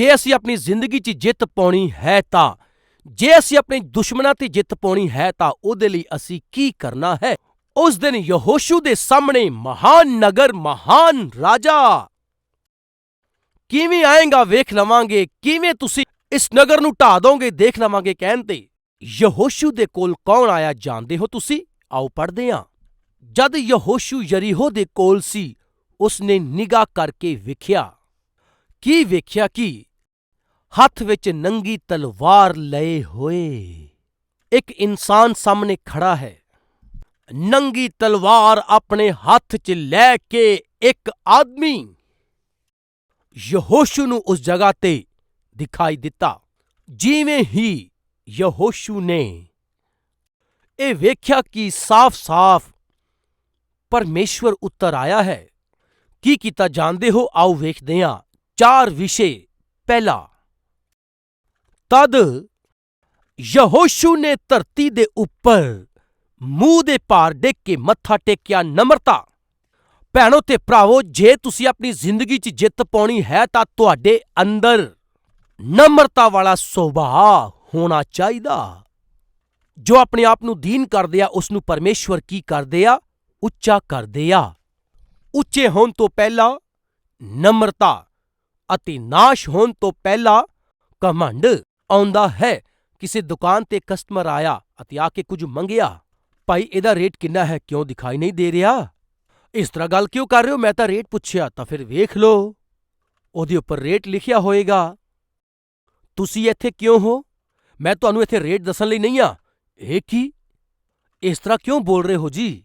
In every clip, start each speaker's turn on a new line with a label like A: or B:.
A: ਜੇ ਅਸੀਂ ਆਪਣੀ ਜ਼ਿੰਦਗੀ 'ਚ ਜਿੱਤ ਪਾਉਣੀ ਹੈ ਤਾਂ, ਜੇ ਅਸੀਂ ਆਪਣੇ ਦੁਸ਼ਮਣਾਂ ਤੇ ਜਿੱਤ ਪਾਉਣੀ ਹੈ ਤਾਂ ਉਹਦੇ ਲਈ ਅਸੀਂ ਕੀ ਕਰਨਾ ਹੈ? ਉਸ ਦਿਨ ਯਹੋਸ਼ੂ ਦੇ ਸਾਹਮਣੇ ਮਹਾਨ ਨਗਰ, ਮਹਾਨ ਰਾਜਾ। ਕਿਵੇਂ ਆਏਗਾ ਵੇਖ ਲਵਾਂਗੇ, ਕਿਵੇਂ ਤੁਸੀਂ ਇਸ ਨਗਰ ਨੂੰ ਢਾ ਦੋਗੇ ਦੇਖ ਲਵਾਂਗੇ ਕਹਿਣ ਤੇ, ਯਹੋਸ਼ੂ ਦੇ ਕੋਲ ਕੌਣ ਆਇਆ ਜਾਣਦੇ ਹੋ ਤੁਸੀਂ? ਆਓ ਪੜ੍ਹਦੇ ਹਾਂ। ਜਦ ਯਹੋਸ਼ੂ ਯਰੀਹੋ ਦੇ ਕੋਲ ਸੀ, ਉਸਨੇ ਨਿਗਾਹ ਕਰਕੇ ਵੇਖਿਆ। ਕੀ ਵੇਖਿਆ ਕਿ ਹੱਥ ਵਿੱਚ ਨੰਗੀ ਤਲਵਾਰ ਲਏ ਹੋਏ। ਇੱਕ ਇਨਸਾਨ ਸਾਹਮਣੇ ਖੜਾ ਹੈ। ਨੰਗੀ ਤਲਵਾਰ ਆਪਣੇ ਹੱਥ 'ਚ ਲੈ ਕੇ ਇੱਕ ਆਦਮੀ ਯਹੋਸ਼ੂ ਨੂੰ ਉਸ ਜਗ੍ਹਾ ਤੇ ਦਿਖਾਈ ਦਿੱਤਾ। ਜਿਵੇਂ ਹੀ ਯਹੋਸ਼ੂ ਨੇ ਇਹ ਵੇਖਿਆ ਕਿ ਸਾਫ਼-ਸਾਫ਼ ਪਰਮੇਸ਼ਵਰ ਉੱਤਰ ਆਇਆ ਹੈ, ਕੀ ਕੀਤਾ ਜਾਣਦੇ ਹੋ? ਆਓ ਵੇਖਦੇ ਹਾਂ। ਚਾਰ ਵਿਸ਼ੇ। ਪਹਿਲਾ ਤਦ ਯਹੋਸ਼ੂ ਨੇ ਧਰਤੀ ਦੇ ਉੱਪਰ ਮੂੰਹ ਦੇ ਭਾਰ ਡਿੱਗ ਕੇ ਮੱਥਾ ਟੇਕਿਆ ਨਮਰਤਾ। ਭੈਣੋ ਤੇ ਭਰਾਵੋ, ਜੇ ਤੁਸੀਂ ਆਪਣੀ ਜ਼ਿੰਦਗੀ 'ਚ ਜਿੱਤ ਪਾਉਣੀ ਹੈ ਤਾਂ ਤੁਹਾਡੇ ਅੰਦਰ ਨਮਰਤਾ ਵਾਲਾ ਸੁਭਾਅ ਹੋਣਾ ਚਾਹੀਦਾ। ਜੋ ਆਪਣੇ ਆਪ ਨੂੰ ਦੀਨ ਕਰਦੇ ਆ, ਉਸ ਨੂੰ ਪਰਮੇਸ਼ਵਰ ਕੀ ਕਰਦੇ ਆ? ਉੱਚਾ ਕਰਦੇ ਆ। ਉੱਚੇ ਹੋਣ ਤੋਂ ਪਹਿਲਾਂ ਨਮਰਤਾ ਅਤੇ ਨਾਸ਼ ਹੋਣ ਤੋਂ ਪਹਿਲਾਂ ਕਮੰਡ ਆਉਂਦਾ ਹੈ। ਕਿਸੇ ਦੁਕਾਨ ਤੇ ਕਸਟਮਰ ਆਇਆ ਅਤੇ ਆ ਕੇ ਕੁਝ ਮੰਗਿਆ। ਭਾਈ, ਇਹਦਾ ਰੇਟ ਕਿੰਨਾ ਹੈ? ਕਿਉਂ ਦਿਖਾਈ ਨਹੀਂ ਦੇ ਰਿਹਾ? ਇਸ ਤਰ੍ਹਾਂ ਗੱਲ ਕਿਉਂ ਕਰ ਰਹੇ ਹੋ? ਮੈਂ ਤਾਂ ਰੇਟ ਪੁੱਛਿਆ, ਤਾਂ ਫਿਰ ਵੇਖ ਲਓ। ਉਹਦੇ ਉੱਪਰ ਰੇਟ ਲਿਖਿਆ ਹੋਏਗਾ। ਤੁਸੀਂ ਇੱਥੇ ਕਿਉਂ ਹੋ? ਮੈਂ ਤੁਹਾਨੂੰ ਇੱਥੇ ਰੇਟ ਦੱਸਣ ਲਈ ਨਹੀਂ ਆ ਇਹ ਕੀ? ਇਸ ਤਰ੍ਹਾਂ ਕਿਉਂ ਬੋਲ ਰਹੇ ਹੋ ਜੀ?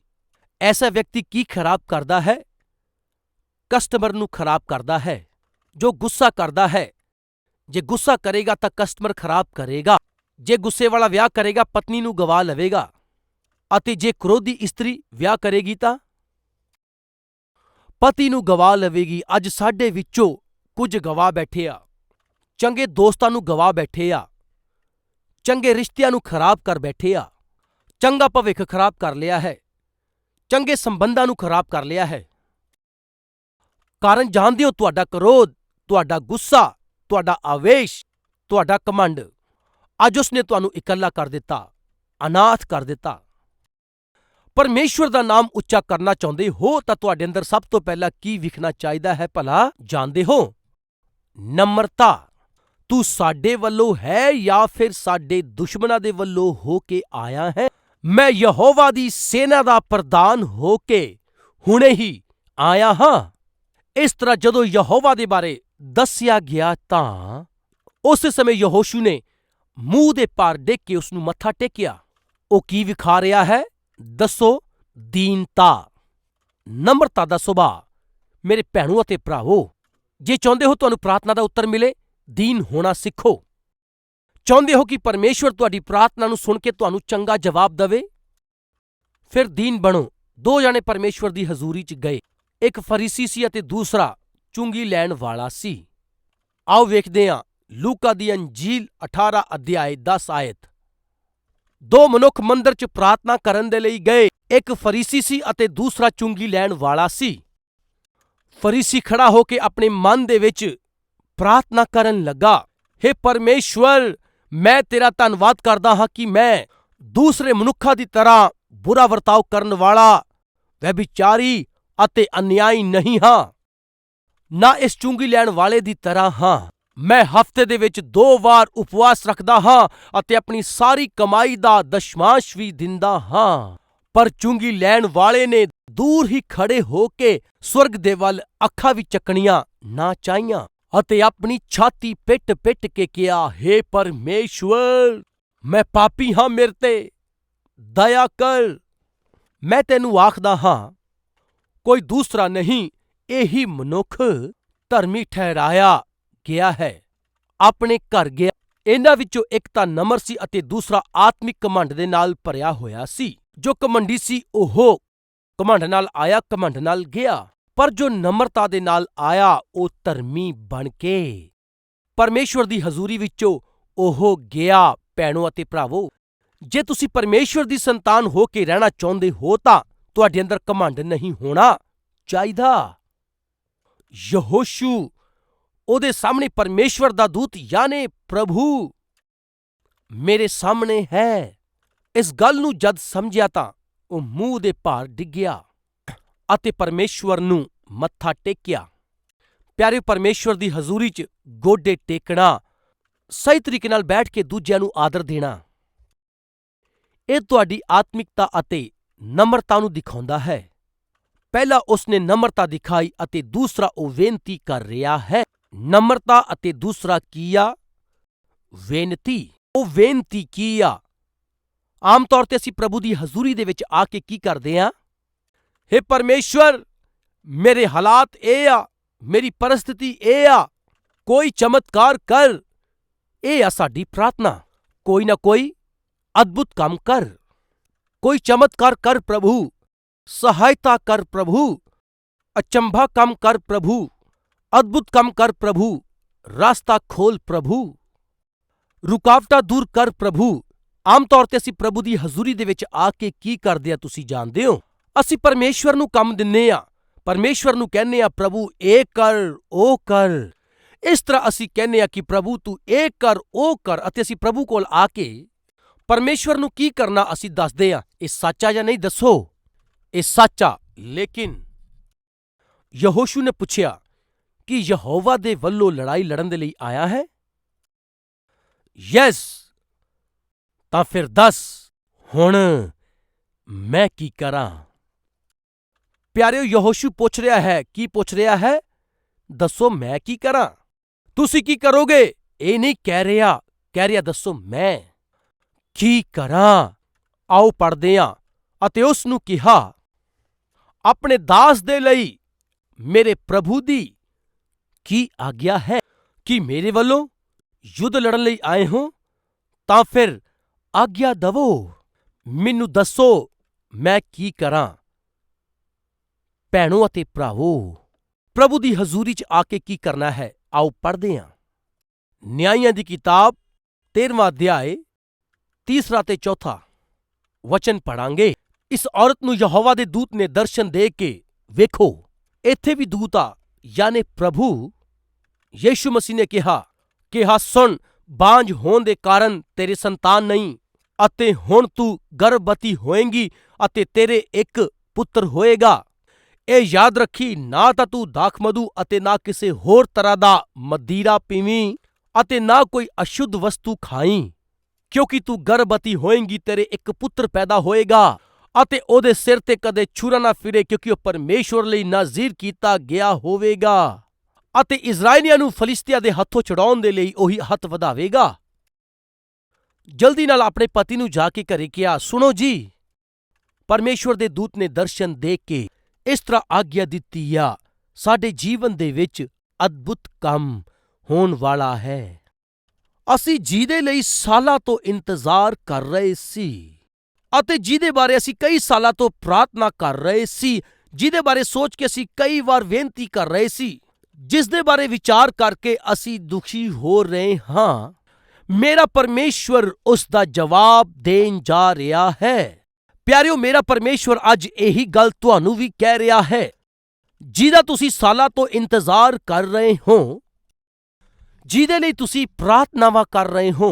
A: ਐਸਾ ਵਿਅਕਤੀ ਕੀ ਖਰਾਬ ਕਰਦਾ ਹੈ? ਕਸਟਮਰ ਨੂੰ ਖਰਾਬ ਕਰਦਾ ਹੈ, ਜੋ ਗੁੱਸਾ ਕਰਦਾ ਹੈ। ਜੇ ਗੁੱਸਾ ਕਰੇਗਾ ਤਾਂ ਕਸਟਮਰ ਖਰਾਬ ਕਰੇਗਾ। ਜੇ ਗੁੱਸੇ ਵਾਲਾ ਵਿਆਹ ਕਰੇਗਾ, ਪਤਨੀ ਨੂੰ ਗਵਾ ਲਵੇਗਾ। ਅਤੇ ਜੇ ਕ੍ਰੋਧੀ ਇਸਤਰੀ ਵਿਆਹ ਕਰੇਗੀ ਤਾਂ? ਪਤੀ ਨੂੰ ਗਵਾ ਲਵੇਗੀ। ਅੱਜ ਸਾਡੇ ਵਿੱਚੋਂ ਕੁਝ ਗਵਾ ਬੈਠੇ ਆ। ਚੰਗੇ ਦੋਸਤਾਂ ਨੂੰ ਗਵਾ ਬੈਠੇ ਆ। ਚੰਗੇ ਰਿਸ਼ਤਿਆਂ ਨੂੰ ਖਰਾਬ ਕਰ ਬੈਠੇ ਆ। ਚੰਗਾ ਭਵਿੱਖ ਖਰਾਬ ਕਰ ਲਿਆ ਹੈ। ਚੰਗੇ ਸੰਬੰਧਾਂ ਨੂੰ ਖਰਾਬ ਕਰ ਲਿਆ ਹੈ। ਕਾਰਨ ਜਾਣਦੇ ਹੋ ਤੁਹਾਡਾ ਕਰੋਧ, ਤੁਹਾਡਾ ਗੁੱਸਾ ਤੁਹਾਡਾ ਆਵੇਸ਼, ਤੁਹਾਡਾ ਘਮੰਡ। ਅੱਜ ਉਸਨੇ ਤੁਹਾਨੂੰ ਇਕੱਲਾ ਕਰ ਦਿੱਤਾ, ਅਨਾਥ ਕਰ ਦਿੱਤਾ। ਪਰਮੇਸ਼ਵਰ ਦਾ ਨਾਮ ਉੱਚਾ ਕਰਨਾ ਚਾਹੁੰਦੇ ਹੋ ਤਾਂ ਤੁਹਾਡੇ ਅੰਦਰ ਸਭ ਤੋਂ ਪਹਿਲਾਂ ਕੀ ਵਿਖਣਾ ਚਾਹੀਦਾ ਹੈ ਭਲਾ ਜਾਣਦੇ ਹੋ? ਨਮਰਤਾ। ਤੂੰ ਸਾਡੇ ਵੱਲੋਂ ਹੈ ਜਾਂ ਫਿਰ ਸਾਡੇ ਦੁਸ਼ਮਣਾਂ ਦੇ ਵੱਲੋਂ ਹੋ ਕੇ ਆਇਆ ਹੈ? ਮੈਂ ਯਹੋਵਾ ਦੀ ਸੈਨਾ ਦਾ ਪ੍ਰਧਾਨ ਹੋ ਕੇ ਹੁਣੇ ਹੀ ਆਇਆ ਹਾਂ। ਇਸ ਤਰ੍ਹਾਂ ਜਦੋਂ ਯਹੋਵਾ ਦੇ ਬਾਰੇ ਦੱਸਿਆ ਗਿਆ ਤਾਂ ਉਸ ਸਮੇਂ ਯਹੋਸ਼ੂ ਨੇ ਮੂੰਹ ਦੇ ਭਾਰ ਡਿੱਗ ਕੇ ਉਸ ਨੂੰ ਮੱਥਾ ਟੇਕਿਆ। ਉਹ ਕੀ ਵਿਖਾ ਰਿਹਾ ਹੈ? ਦੱਸੋ, ਦੀਨਤਾ। ਨਮਰਤਾ ਦਾ ਸੁਭਾਅ ਮੇਰੇ ਭੈਣੋ ਅਤੇ ਭਰਾਵੋ, ਜੇ ਚਾਹੁੰਦੇ ਹੋ ਤੁਹਾਨੂੰ ਪ੍ਰਾਰਥਨਾ ਦਾ ਉੱਤਰ ਮਿਲੇ, ਦੀਨ ਹੋਣਾ ਸਿੱਖੋ। ਚਾਹੁੰਦੇ ਹੋ ਕਿ ਪਰਮੇਸ਼ਵਰ ਤੁਹਾਡੀ ਪ੍ਰਾਰਥਨਾ ਨੂੰ ਸੁਣ ਕੇ ਤੁਹਾਨੂੰ ਚੰਗਾ ਜਵਾਬ ਦੇਵੇ? ਫਿਰ ਦੀਨ ਬਣੋ। ਦੋ ਜਣੇ ਪਰਮੇਸ਼ਵਰ ਦੀ ਹਜ਼ੂਰੀ 'ਚ ਗਏ। ਇੱਕ ਫਰੀਸੀ ਸੀ ਅਤੇ ਦੂਸਰਾ ਚੁੰਗੀ ਲੈਣ ਵਾਲਾ ਸੀ। ਆਓ ਵੇਖਦੇ ਹਾਂ ਲੂਕਾ ਦੀ ਅੰਜੀਲ 18 ਅਧਿਆਇ 10 ਆਇਤ। ਦੋ ਮਨੁੱਖ ਮੰਦਰ 'ਚ ਪ੍ਰਾਰਥਨਾ ਕਰਨ ਦੇ ਲਈ ਗਏ। ਇੱਕ ਫਰੀਸੀ ਸੀ ਅਤੇ ਦੂਸਰਾ ਚੁੰਗੀ ਲੈਣ ਵਾਲਾ ਸੀ। ਫਰੀਸੀ ਖੜਾ ਹੋ ਕੇ ਆਪਣੇ ਮਨ ਦੇ ਵਿੱਚ ਪ੍ਰਾਰਥਨਾ ਕਰਨ ਲੱਗਾ हे ਪਰਮੇਸ਼ਵਰ, ਮੈਂ ਤੇਰਾ ਧੰਨਵਾਦ ਕਰਦਾ ਹਾਂ ਕਿ ਮੈਂ ਦੂਸਰੇ ਮਨੁੱਖਾਂ ਦੀ ਤਰ੍ਹਾਂ ਬੁਰਾ ਵਰਤਾਓ ਕਰਨ ਵਾਲਾ ਵਿਚਾਰੀ ਅਤੇ ਅਨਿਆਈ ਨਹੀਂ ਹਾਂ। ਨਾ ਇਸ ਚੁੰਗੀ ਲੈਣ ਵਾਲੇ ਦੀ ਤਰ੍ਹਾਂ ਹਾਂ। ਮੈਂ ਹਫ਼ਤੇ ਦੇ ਵਿੱਚ ਦੋ ਵਾਰ ਉਪਵਾਸ ਰੱਖਦਾ ਹਾਂ ਅਤੇ ਆਪਣੀ ਸਾਰੀ ਕਮਾਈ ਦਾ ਦਸ਼ਮਾਂਸ਼ ਵੀ ਦਿੰਦਾ ਹਾਂ। ਪਰ ਚੁੰਗੀ ਲੈਣ ਵਾਲੇ ਨੇ ਦੂਰ ਹੀ ਖੜੇ ਹੋ ਕੇ ਸਵਰਗ ਦੇ ਵੱਲ ਅੱਖਾਂ ਵੀ ਚੱਕਣੀਆਂ ਨਾ ਚਾਹੀਆਂ ਅਤੇ ਆਪਣੀ ਛਾਤੀ ਪਿੱਟ-ਪਿੱਟ ਕੇ ਕਿਹਾ हे ਪਰਮੇਸ਼ਵਰ, ਮੈਂ ਪਾਪੀ ਹਾਂ ਮੇਰੇ ਤੇ। ਦਇਆ ਕਰ। ਮੈਂ ਤੈਨੂੰ ਆਖਦਾ ਹਾਂ, ਕੋਈ ਦੂਸਰਾ ਨਹੀਂ ਇਹੀ ਮਨੁੱਖ ਧਰਮੀ ਠਹਿਰਾਇਆ ਗਿਆ ਹੈ। ਆਪਣੇ ਘਰ ਗਿਆ, ਇਹਨਾਂ ਵਿੱਚੋਂ ਇੱਕ ਤਾਂ ਨਮਰ ਸੀ ਅਤੇ ਦੂਸਰਾ ਆਤਮਿਕ ਘਮੰਡ ਦੇ ਨਾਲ ਭਰਿਆ ਹੋਇਆ ਸੀ। ਜੋ ਘਮੰਡੀ ਸੀ, ਉਹ ਘਮੰਡ ਨਾਲ ਆਇਆ, ਘਮੰਡ ਨਾਲ ਗਿਆ। ਪਰ ਜੋ ਨਮਰਤਾ ਦੇ ਨਾਲ ਆਇਆ, ਉਹ ਧਰਮੀ ਬਣ ਕੇ ਪਰਮੇਸ਼ਵਰ ਦੀ ਹਜ਼ੂਰੀ ਵਿੱਚੋਂ ਉਹ ਗਿਆ, ਭੈਣੋ ਅਤੇ ਭਰਾਵੋ। ਜੇ ਤੁਸੀਂ ਪਰਮੇਸ਼ਵਰ ਦੀ ਸੰਤਾਨ ਹੋ ਕੇ ਰਹਿਣਾ ਚਾਹੁੰਦੇ ਹੋ ਤਾਂ ਤੁਹਾਡੇ ਅੰਦਰ ਘਮੰਡ ਨਹੀਂ ਹੋਣਾ ਚਾਹੀਦਾ। ਯਹੋਸ਼ੂ, ਉਹਦੇ ਸਾਹਮਣੇ ਪਰਮੇਸ਼ਵਰ ਦਾ ਦੂਤ, ਯਾਨੀ ਪ੍ਰਭੂ। ਮੇਰੇ ਸਾਹਮਣੇ ਹੈ। ਇਸ ਗੱਲ ਨੂੰ ਜਦ ਸਮਝਿਆ ਤਾਂ ਉਹ ਮੂੰਹ ਦੇ ਭਾਰ ਡਿੱਗਿਆ ਅਤੇ ਪਰਮੇਸ਼ਵਰ ਨੂੰ ਮੱਥਾ ਟੇਕਿਆ। ਪਿਆਰੇ ਪਰਮੇਸ਼ਵਰ ਦੀ ਹਜ਼ੂਰੀ 'ਚ ਗੋਡੇ ਟੇਕਣਾ, ਸਹੀ ਤਰੀਕੇ ਨਾਲ ਬੈਠ ਕੇ ਦੂਜਿਆਂ ਨੂੰ ਆਦਰ ਦੇਣਾ, ਇਹ ਤੁਹਾਡੀ ਆਤਮਿਕਤਾ ਅਤੇ ਨਮਰਤਾ ਨੂੰ ਦਿਖਾਉਂਦਾ ਹੈ। ਪਹਿਲਾ ਉਸਨੇ ਨਮਰਤਾ ਦਿਖਾਈ ਅਤੇ ਦੂਸਰਾ ਉਹ ਬੇਨਤੀ ਕਰ ਰਿਹਾ ਹੈ। ਨਮਰਤਾ ਅਤੇ ਦੂਸਰਾ ਕੀਆ? ਬੇਨਤੀ? ਉਹ ਬੇਨਤੀ ਕੀਆ ਆਮ ਤੌਰ ਤੇ ਅਸੀਂ ਪ੍ਰਭੂ ਦੀ ਹਜ਼ੂਰੀ ਦੇ ਵਿੱਚ ਆ ਕੇ ਕੀ ਕਰਦੇ ਹਾਂ? हे ਪਰਮੇਸ਼ਵਰ, ਮੇਰੇ ਹਾਲਾਤ ਇਹ ਆ, ਮੇਰੀ ਪਰਿਸਥਿਤੀ ਇਹ ਆ। ਕੋਈ ਚਮਤਕਾਰ ਕਰ। ਇਹ ਆ ਸਾਡੀ ਪ੍ਰਾਰਥਨਾ। ਕੋਈ ਨਾ ਕੋਈ ਅਦਭੁਤ ਕੰਮ ਕਰ। ਕੋਈ ਚਮਤਕਾਰ ਕਰ ਪ੍ਰਭੂ। ਸਹਾਇਤਾ ਕਰ ਪ੍ਰਭੂ ਅਚੰਭਾ ਕੰਮ ਕਰ ਪ੍ਰਭੂ ਅਦਭੁਤ ਕੰਮ ਕਰ ਪ੍ਰਭੂ ਰਾਸਤਾ ਖੋਲ ਪ੍ਰਭੂ ਰੁਕਾਵਟਾਂ ਦੂਰ ਕਰ ਪ੍ਰਭੂ ਆਮ ਤੌਰ ਤੇ ਅਸੀਂ ਪ੍ਰਭੂ ਦੀ ਹਜ਼ੂਰੀ ਦੇ ਵਿੱਚ ਆ ਕੇ ਕੀ ਕਰਦੇ ਆ ਤੁਸੀਂ ਜਾਣਦੇ ਹੋ ਅਸੀਂ ਪਰਮੇਸ਼ਵਰ ਨੂੰ ਕੰਮ ਦਿੰਨੇ ਆ ਪਰਮੇਸ਼ਵਰ ਨੂੰ ਕਹਿੰਨੇ ਆ ਪ੍ਰਭੂ ਇਹ ਕਰ ਉਹ ਕਰ ਇਸ ਤਰ੍ਹਾਂ ਅਸੀਂ ਕਹਿੰਨੇ ਆ ਕਿ ਪ੍ਰਭੂ ਤੂੰ ਇਹ ਕਰ ਉਹ ਕਰ ਅਤੇ ਅਸੀਂ ਪ੍ਰਭੂ ਕੋਲ ਆ ਕੇ ਪਰਮੇਸ਼ਵਰ ਨੂੰ ਕੀ ਕਰਨਾ ਅਸੀਂ ਦੱਸਦੇ ਆ ਇਹ ਸੱਚਾ ਜਾਂ ਨਹੀਂ ਦੱਸੋ ਇਹ ਆ। ਲੇਕਿਨ ਯਹੋਸ਼ੂ ਨੇ ਪੁੱਛਿਆ ਕਿ ਯਹੋਵਾ ਦੇ ਵੱਲੋਂ ਲੜਾਈ ਲੜਨ ਦੇ ਲਈ ਆਇਆ ਹੈ? ਯੈਸ। ਤਾਂ ਫਿਰ ਦੱਸ, ਹੁਣ ਮੈਂ ਕੀ ਕਰਾਂ? ਪਿਆਰਿਓ, ਯਹੋਸ਼ੂ ਪੁੱਛ ਰਿਹਾ ਹੈ, ਕੀ ਪੁੱਛ ਰਿਹਾ ਹੈ? ਦੱਸੋ, ਮੈਂ ਕੀ ਕਰਾਂ? ਤੁਸੀਂ ਕੀ ਕਰੋਗੇ? ਇਹ ਨਹੀਂ ਕਹਿ ਰਿਹਾ ਕਹਿ ਰਿਹਾ, ਦੱਸੋ, ਮੈਂ ਕੀ ਕਰਾਂ? ਆਓ ਪੜਦੇ ਹਾਂ। ਅਤੇ ਉਸ ਨੂੰ ਕਿਹਾ ਆਪਣੇ ਦਾਸ ਦੇ ਲਈ ਮੇਰੇ ਪ੍ਰਭੂ ਦੀ ਕੀ ਆਗਿਆ ਹੈ ਕਿ ਮੇਰੇ ਵੱਲੋਂ ਯੁੱਧ ਲੜਨ ਲਈ ਆਏ ਹੋ? ਤਾਂ ਫਿਰ ਆਗਿਆ ਦਵੋ। ਮੈਨੂੰ ਦੱਸੋ, ਮੈਂ ਕੀ ਕਰਾਂ? ਭੈਣੋ ਅਤੇ ਭਰਾਵੋ, ਪ੍ਰਭੂ ਦੀ ਹਜ਼ੂਰੀ 'ਚ ਆ ਕੇ ਕੀ ਕਰਨਾ ਹੈ? ਆਓ ਪੜ੍ਹਦੇ ਹਾਂ। ਨਿਆਂਇਆਂ ਦੀ ਕਿਤਾਬ 13ਵਾਂ ਅਧਿਆਏ, ਤੀਸਰਾ ਤੇ ਚੌਥਾ। ਵਚਨ ਪੜਾਂਗੇ ਇਸ ਔਰਤ ਨੂੰ ਯਹੋਵਾ ਦੇ ਦੂਤ ਨੇ ਦਰਸ਼ਨ ਦੇ ਕੇ ਵੇਖੋ, ਇੱਥੇ ਵੀ ਦੂਤ ਆ, ਯਾਨੀ ਪ੍ਰਭੂ। ਯੀਸ਼ੂ ਮਸੀਹ ਨੇ ਕਿਹਾ ਕਿ ਹਾ ਸੁਣ, ਬਾਂਝ ਹੋਣ ਦੇ ਕਾਰਨ ਤੇਰੇ ਸੰਤਾਨ ਨਹੀਂ, ਅਤੇ ਹੁਣ ਤੂੰ ਗਰਭਵਤੀ ਹੋਏਂਗੀ ਅਤੇ ਤੇਰੇ ਇੱਕ ਪੁੱਤਰ ਹੋਏਗਾ। ਇਹ ਯਾਦ ਰੱਖੀ, ਨਾ ਤਾਂ ਤੂੰ ਦਾਖਮਧੂ ਅਤੇ ਨਾ ਕਿਸੇ ਹੋਰ ਤਰ੍ਹਾਂ ਦਾ ਮਦੀਰਾ ਪੀਵੀਂ ਅਤੇ ਨਾ ਕੋਈ ਅਸ਼ੁੱਧ ਵਸਤੂ ਖਾਈ, ਕਿਉਂਕਿ ਤੂੰ ਗਰਭਵਤੀ ਹੋਏਂਗੀ, ਤੇਰੇ ਇੱਕ ਪੁੱਤਰ ਪੈਦਾ ਹੋਏਗਾ। ਅਤੇ ਉਹਦੇ ਸਿਰ ਤੇ ਕਦੇ ਛੁਰਾ ਨਾ ਫਿਰੇ ਕਿਉਂਕਿ ਉਹ ਪਰਮੇਸ਼ਵਰ ਲਈ ਨਾਜ਼ੀਰ ਕੀਤਾ ਗਿਆ ਹੋਵੇਗਾ। ਅਤੇ ਇਜ਼ਰਾਈਲੀਆਂ ਨੂੰ ਫਲਿਸਤੀਆਂ ਦੇ ਹੱਥੋਂ ਛਡਾਉਣ ਦੇ ਲਈ ਉਹੀ ਹੱਥ ਵਧਾਵੇਗਾ। ਜਲਦੀ ਨਾਲ ਆਪਣੇ ਪਤੀ ਨੂੰ ਜਾ ਕੇ ਘਰੇ ਕਿਹਾ, ਸੁਣੋ ਜੀ, ਪਰਮੇਸ਼ਵਰ ਦੇ ਦੂਤ ਨੇ ਦਰਸ਼ਨ ਦੇ ਕੇ ਇਸ ਤਰ੍ਹਾਂ ਆਗਿਆ ਦਿੱਤੀ ਆ। ਸਾਡੇ ਜੀਵਨ ਦੇ ਵਿੱਚ ਅਦਭੁਤ ਕੰਮ ਹੋਣ ਵਾਲਾ ਹੈ। ਅਸੀਂ ਜਿਹਦੇ ਲਈ ਸਾਲਾਂ ਤੋਂ ਇੰਤਜ਼ਾਰ ਕਰ ਰਹੇ ਸੀ। ਅਤੇ ਜਿਹਦੇ ਬਾਰੇ ਅਸੀਂ ਕਈ ਸਾਲਾਂ ਤੋਂ ਪ੍ਰਾਰਥਨਾ ਕਰ ਰਹੇ ਸੀ, ਜਿਹਦੇ ਬਾਰੇ ਸੋਚ ਕੇ ਅਸੀਂ ਕਈ ਵਾਰ ਬੇਨਤੀ ਕਰ ਰਹੇ ਸੀ ਜਿਸ ਦੇ ਬਾਰੇ ਵਿਚਾਰ ਕਰਕੇ ਅਸੀਂ ਦੁਖੀ ਹੋ ਰਹੇ ਹਾਂ। ਮੇਰਾ ਪਰਮੇਸ਼ਵਰ ਉਸ ਦਾ ਜਵਾਬ ਦੇਣ ਜਾ ਰਿਹਾ ਹੈ। ਪਿਆਰਿਓ, ਮੇਰਾ ਪਰਮੇਸ਼ਵਰ ਅੱਜ ਇਹੀ ਗੱਲ ਤੁਹਾਨੂੰ ਵੀ ਕਹਿ ਰਿਹਾ ਹੈ, ਜਿਹਦਾ ਤੁਸੀਂ ਸਾਲਾਂ ਤੋਂ ਇੰਤਜ਼ਾਰ ਕਰ ਰਹੇ ਹੋ, ਜਿਹਦੇ ਲਈ ਤੁਸੀਂ ਪ੍ਰਾਰਥਨਾਵਾਂ ਕਰ ਰਹੇ ਹੋ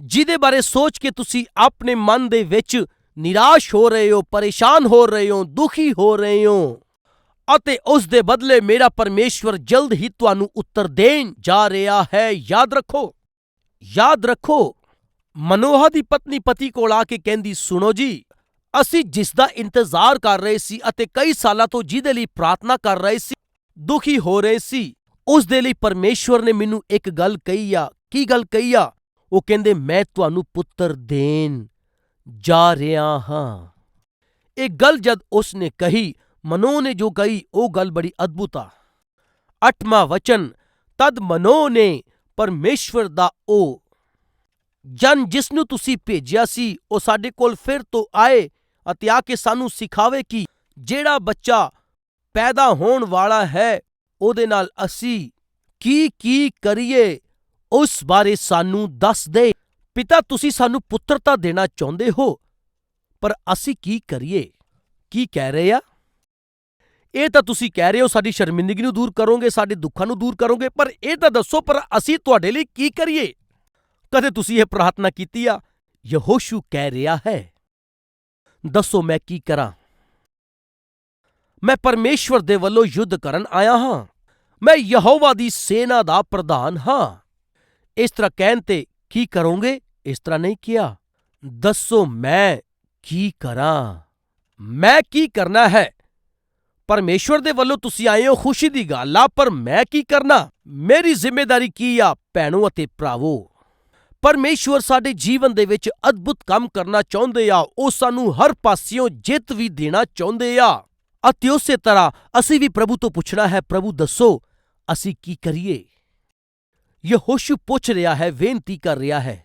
A: ਜਿਹਦੇ ਬਾਰੇ ਸੋਚ ਕੇ ਤੁਸੀਂ ਆਪਣੇ ਮਨ ਦੇ ਵਿੱਚ ਨਿਰਾਸ਼ ਹੋ ਰਹੇ ਹੋ, ਪਰੇਸ਼ਾਨ ਹੋ ਰਹੇ ਹੋ, ਦੁਖੀ ਹੋ ਰਹੇ ਹੋ, ਅਤੇ ਉਸ ਦੇ ਬਦਲੇ ਮੇਰਾ ਪਰਮੇਸ਼ਵਰ ਜਲਦ ਹੀ ਤੁਹਾਨੂੰ ਉੱਤਰ ਦੇਣ ਜਾ ਰਿਹਾ ਹੈ। ਯਾਦ ਰੱਖੋ ਯਾਦ ਰੱਖੋ, ਮਨੋਹਾ ਦੀ ਪਤਨੀ ਪਤੀ ਕੋਲ ਆ ਕੇ ਕਹਿੰਦੀ, ਸੁਣੋ ਜੀ, ਅਸੀਂ ਜਿਸ ਦਾ ਇੰਤਜ਼ਾਰ ਕਰ ਰਹੇ ਸੀ ਅਤੇ ਕਈ ਸਾਲਾਂ ਤੋਂ ਜਿਹਦੇ ਲਈ ਪ੍ਰਾਰਥਨਾ ਕਰ ਰਹੇ ਸੀ, ਦੁਖੀ ਹੋ ਰਹੇ ਸੀ, ਉਸ ਦੇ ਲਈ ਪਰਮੇਸ਼ਵਰ ਨੇ ਮੈਨੂੰ ਇੱਕ ਗੱਲ ਕਹੀ ਆ। ਕੀ ਗੱਲ ਕਹੀ ਆ? ਉਹ ਕਹਿੰਦੇ, ਮੈਂ ਤੁਹਾਨੂੰ ਪੁੱਤਰ ਦੇਣ ਜਾ ਰਿਹਾ ਹਾਂ। ਇਹ ਗੱਲ ਜਦ ਉਸ ਨੇ ਕਹੀ, ਮਨੋ ਨੇ ਜੋ ਕਹੀ, ਉਹ ਗੱਲ ਬੜੀ ਅਦਭੁਤ ਆ। ਅੱਠਵਾਂ ਵਚਨ, ਤਦ ਮਨੋ ਨੇ ਪਰਮੇਸ਼ਵਰ ਦਾ ਉਹ ਜਨ ਜਿਸ ਨੂੰ ਤੁਸੀਂ ਭੇਜਿਆ ਸੀ, ਉਹ ਸਾਡੇ ਕੋਲ ਫਿਰ ਤੋਂ ਆਏ ਅਤੇ ਆ ਕੇ ਸਾਨੂੰ ਸਿਖਾਵੇ ਕਿ ਜਿਹੜਾ ਬੱਚਾ ਪੈਦਾ ਹੋਣ ਵਾਲਾ ਹੈ, ਉਹਦੇ ਨਾਲ ਅਸੀਂ ਕੀ ਕੀ ਕਰੀਏ? ਉਸ ਬਾਰੇ ਸਾਨੂੰ ਦੱਸ ਦੇ। ਪਿਤਾ, ਤੁਸੀਂ ਸਾਨੂੰ ਪੁੱਤਰਤਾ ਦੇਣਾ ਚਾਹੁੰਦੇ ਹੋ, ਪਰ ਅਸੀਂ ਕੀ ਕਰੀਏ? ਕੀ ਕਹਿ ਰਹੇ ਆ? ਇਹ ਤਾਂ ਤੁਸੀਂ ਕਹਿ ਰਹੇ ਹੋ, ਸਾਡੀ ਸ਼ਰਮਿੰਦਗੀ ਨੂੰ ਦੂਰ ਕਰੋਗੇ, ਸਾਡੇ ਦੁੱਖਾਂ ਨੂੰ ਦੂਰ ਕਰੋਗੇ, ਪਰ ਇਹ ਤਾਂ ਦੱਸੋ, ਪਰ ਅਸੀਂ ਤੁਹਾਡੇ ਲਈ ਕੀ ਕਰੀਏ? ਕਦੇ ਤੁਸੀਂ ਇਹ ਪ੍ਰਾਰਥਨਾ ਕੀਤੀ ਆ? ਯਹੋਸ਼ੂ ਕਹਿ ਰਿਹਾ ਹੈ, ਦੱਸੋ ਮੈਂ ਕੀ ਕਰਾਂ? ਮੈਂ ਪਰਮੇਸ਼ਵਰ ਦੇ ਵੱਲੋਂ ਯੁੱਧ ਕਰਨ ਆਇਆ ਹਾਂ। ਮੈਂ ਯਹੋਵਾ ਦੀ ਸੈਨਾ ਦਾ ਪ੍ਰਧਾਨ ਹਾਂ। ਇਸ ਤਰ੍ਹਾਂ ਕਹਿਣ ਤੇ ਕੀ ਕਰੋਗੇ? ਇਸ ਤਰ੍ਹਾਂ ਨਹੀਂ ਕਿਹਾ। ਦੱਸੋ ਮੈਂ ਕੀ ਕਰਾਂ? ਮੈਂ ਕੀ ਕਰਨਾ ਹੈ? ਪਰਮੇਸ਼ਵਰ ਦੇ ਵੱਲੋਂ ਤੁਸੀਂ ਆਏ ਹੋ ਖੁਸ਼ੀ ਦੀ ਗੱਲ ਆ, ਪਰ ਮੈਂ ਕੀ ਕਰਨਾ? ਮੇਰੀ ਜ਼ਿੰਮੇਵਾਰੀ ਕੀ ਆ, ਭੈਣੋ ਅਤੇ ਭਰਾਵੋ? ਪਰਮੇਸ਼ਵਰ ਸਾਡੇ ਜੀਵਨ ਦੇ ਵਿੱਚ ਅਦਭੁਤ ਕੰਮ ਕਰਨਾ ਚਾਹੁੰਦੇ ਆ, ਉਹ ਸਾਨੂੰ ਹਰ ਪਾਸਿਓਂ ਜਿੱਤ ਵੀ ਦੇਣਾ ਚਾਹੁੰਦੇ ਆ। ਅਤੇ ਉਸੇ ਤਰ੍ਹਾਂ ਅਸੀਂ ਵੀ ਪ੍ਰਭੂ ਤੋਂ ਪੁੱਛਣਾ ਹੈ, ਪ੍ਰਭੂ ਦੱਸੋ, ਅਸੀਂ ਕੀ ਕਰੀਏ? ਯਹੋਸ਼ੂ ਪੁੱਛ ਰਿਹਾ ਹੈ, ਬੇਨਤੀ ਕਰ ਰਿਹਾ ਹੈ,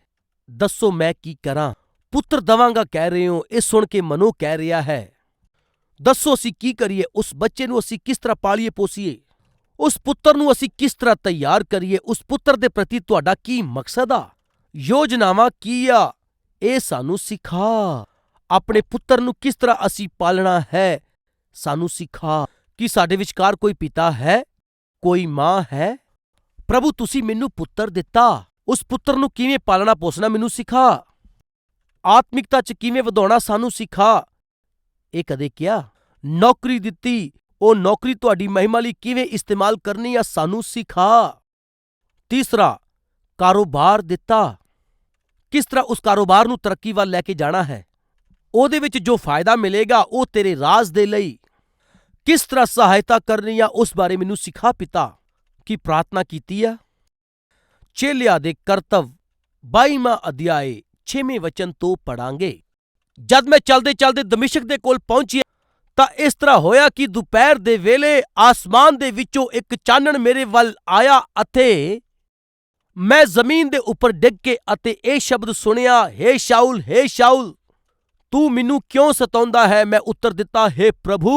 A: ਦੱਸੋ ਮੈਂ ਕੀ ਕਰਾਂ? ਪੁੱਤਰ ਦਵਾਂਗਾ ਕਹਿ ਰਹੇ ਹੋ, ਇਹ ਸੁਣ ਕੇ ਮਨੋ ਕਹਿ ਰਿਹਾ ਹੈ। ਦੱਸੋ ਅਸੀਂ ਕੀ ਕਰੀਏ? ਉਸ ਬੱਚੇ ਨੂੰ ਅਸੀਂ ਕਿਸ ਤਰ੍ਹਾਂ ਪਾਲੀਏ ਪੋਸੀਏ? ਉਸ ਪੁੱਤਰ ਨੂੰ ਅਸੀਂ ਕਿਸ ਤਰ੍ਹਾਂ ਤਿਆਰ ਕਰੀਏ? ਉਸ ਪੁੱਤਰ ਦੇ ਪ੍ਰਤੀ ਤੁਹਾਡਾ ਕੀ ਮਕਸਦ ਆ? ਯੋਜਨਾਵਾਂ ਕੀ ਆ? ਇਹ ਸਾਨੂੰ ਸਿਖਾ। ਆਪਣੇ ਪੁੱਤਰ ਨੂੰ ਕਿਸ ਤਰ੍ਹਾਂ ਅਸੀਂ ਪਾਲਣਾ ਹੈ? ਸਾਨੂੰ ਸਿਖਾ ਕਿ ਸਾਡੇ ਵਿਚਕਾਰ ਕੋਈ ਪਿਤਾ ਹੈ? ਕੋਈ ਮਾਂ ਹੈ? ਪ੍ਰਭੂ, ਤੁਸੀਂ ਮੈਨੂੰ ਪੁੱਤਰ ਦਿੱਤਾ। ਉਸ ਪੁੱਤਰ ਨੂੰ ਕਿਵੇਂ ਪਾਲਣਾ, ਪੋਸਣਾ, ਮੈਨੂੰ ਸਿਖਾ। ਆਤਮਿਕਤਾ 'ਚ ਕਿਵੇਂ ਵਧਾਉਣਾ, ਸਾਨੂੰ ਸਿਖਾ। ਇਹ ਕਦੇ ਕਿਹਾ? ਨੌਕਰੀ ਦਿੱਤੀ। ਉਹ ਨੌਕਰੀ ਤੁਹਾਡੀ ਮਹਿਮਾ ਲਈ ਕਿਵੇਂ ਇਸਤੇਮਾਲ ਕਰਨੀ ਆ, ਸਾਨੂੰ ਸਿਖਾ। ਤੀਸਰਾ, ਕਾਰੋਬਾਰ ਦਿੱਤਾ। ਕਿਸ ਤਰ੍ਹਾਂ ਉਸ ਕਾਰੋਬਾਰ ਨੂੰ ਤਰੱਕੀ ਵੱਲ ਲੈ ਕੇ ਜਾਣਾ ਹੈ? ਉਹਦੇ ਵਿੱਚ ਜੋ ਫਾਇਦਾ ਮਿਲੇਗਾ, ਉਹ ਤੇਰੇ ਰਾਜ ਦੇ ਲਈ। ਕਿਸ ਤਰ੍ਹਾਂ ਸਹਾਇਤਾ ਕਰਨੀ ਆ, ਉਸ ਬਾਰੇ ਮੈਨੂੰ ਸਿਖਾ ਪਿਤਾ। ਕੀ ਪ੍ਰਾਰਥਨਾ ਕੀਤੀ ਆ ਚੇਲਿਆਂ ਦੇ ਕਰਤਵ 22ਵਾਂ ਅਧਿਆਏ 6ਵੇਂ ਵਚਨ ਤੋਂ ਪੜਾਂਗੇ ਜਦ ਮੈਂ ਚਲਦੇ ਚਲਦੇ ਦਮਿਸ਼ਕ ਦੇ ਕੋਲ ਪਹੁੰਚਿਆ ਤਾਂ ਇਸ ਤਰ੍ਹਾਂ ਹੋਇਆ ਕਿ ਦੁਪਹਿਰ ਦੇ ਵੇਲੇ ਆਸਮਾਨ ਦੇ ਵਿੱਚੋਂ ਇੱਕ ਚਾਨਣ ਮੇਰੇ ਵੱਲ ਆਇਆ ਅਤੇ ਮੈਂ ਜ਼ਮੀਨ ਦੇ ਉੱਪਰ ਡਿੱਗ ਕੇ ਅਤੇ ਇਹ ਸ਼ਬਦ ਸੁਣਿਆ ਹੇ ਸ਼ਾਉਲ ਹੇ ਸ਼ਾਉਲ ਤੂੰ ਮੈਨੂੰ ਕਿਉਂ ਸਤਾਉਂਦਾ ਹੈ ਮੈਂ ਉੱਤਰ ਦਿੱਤਾ ਹੇ ਪ੍ਰਭੂ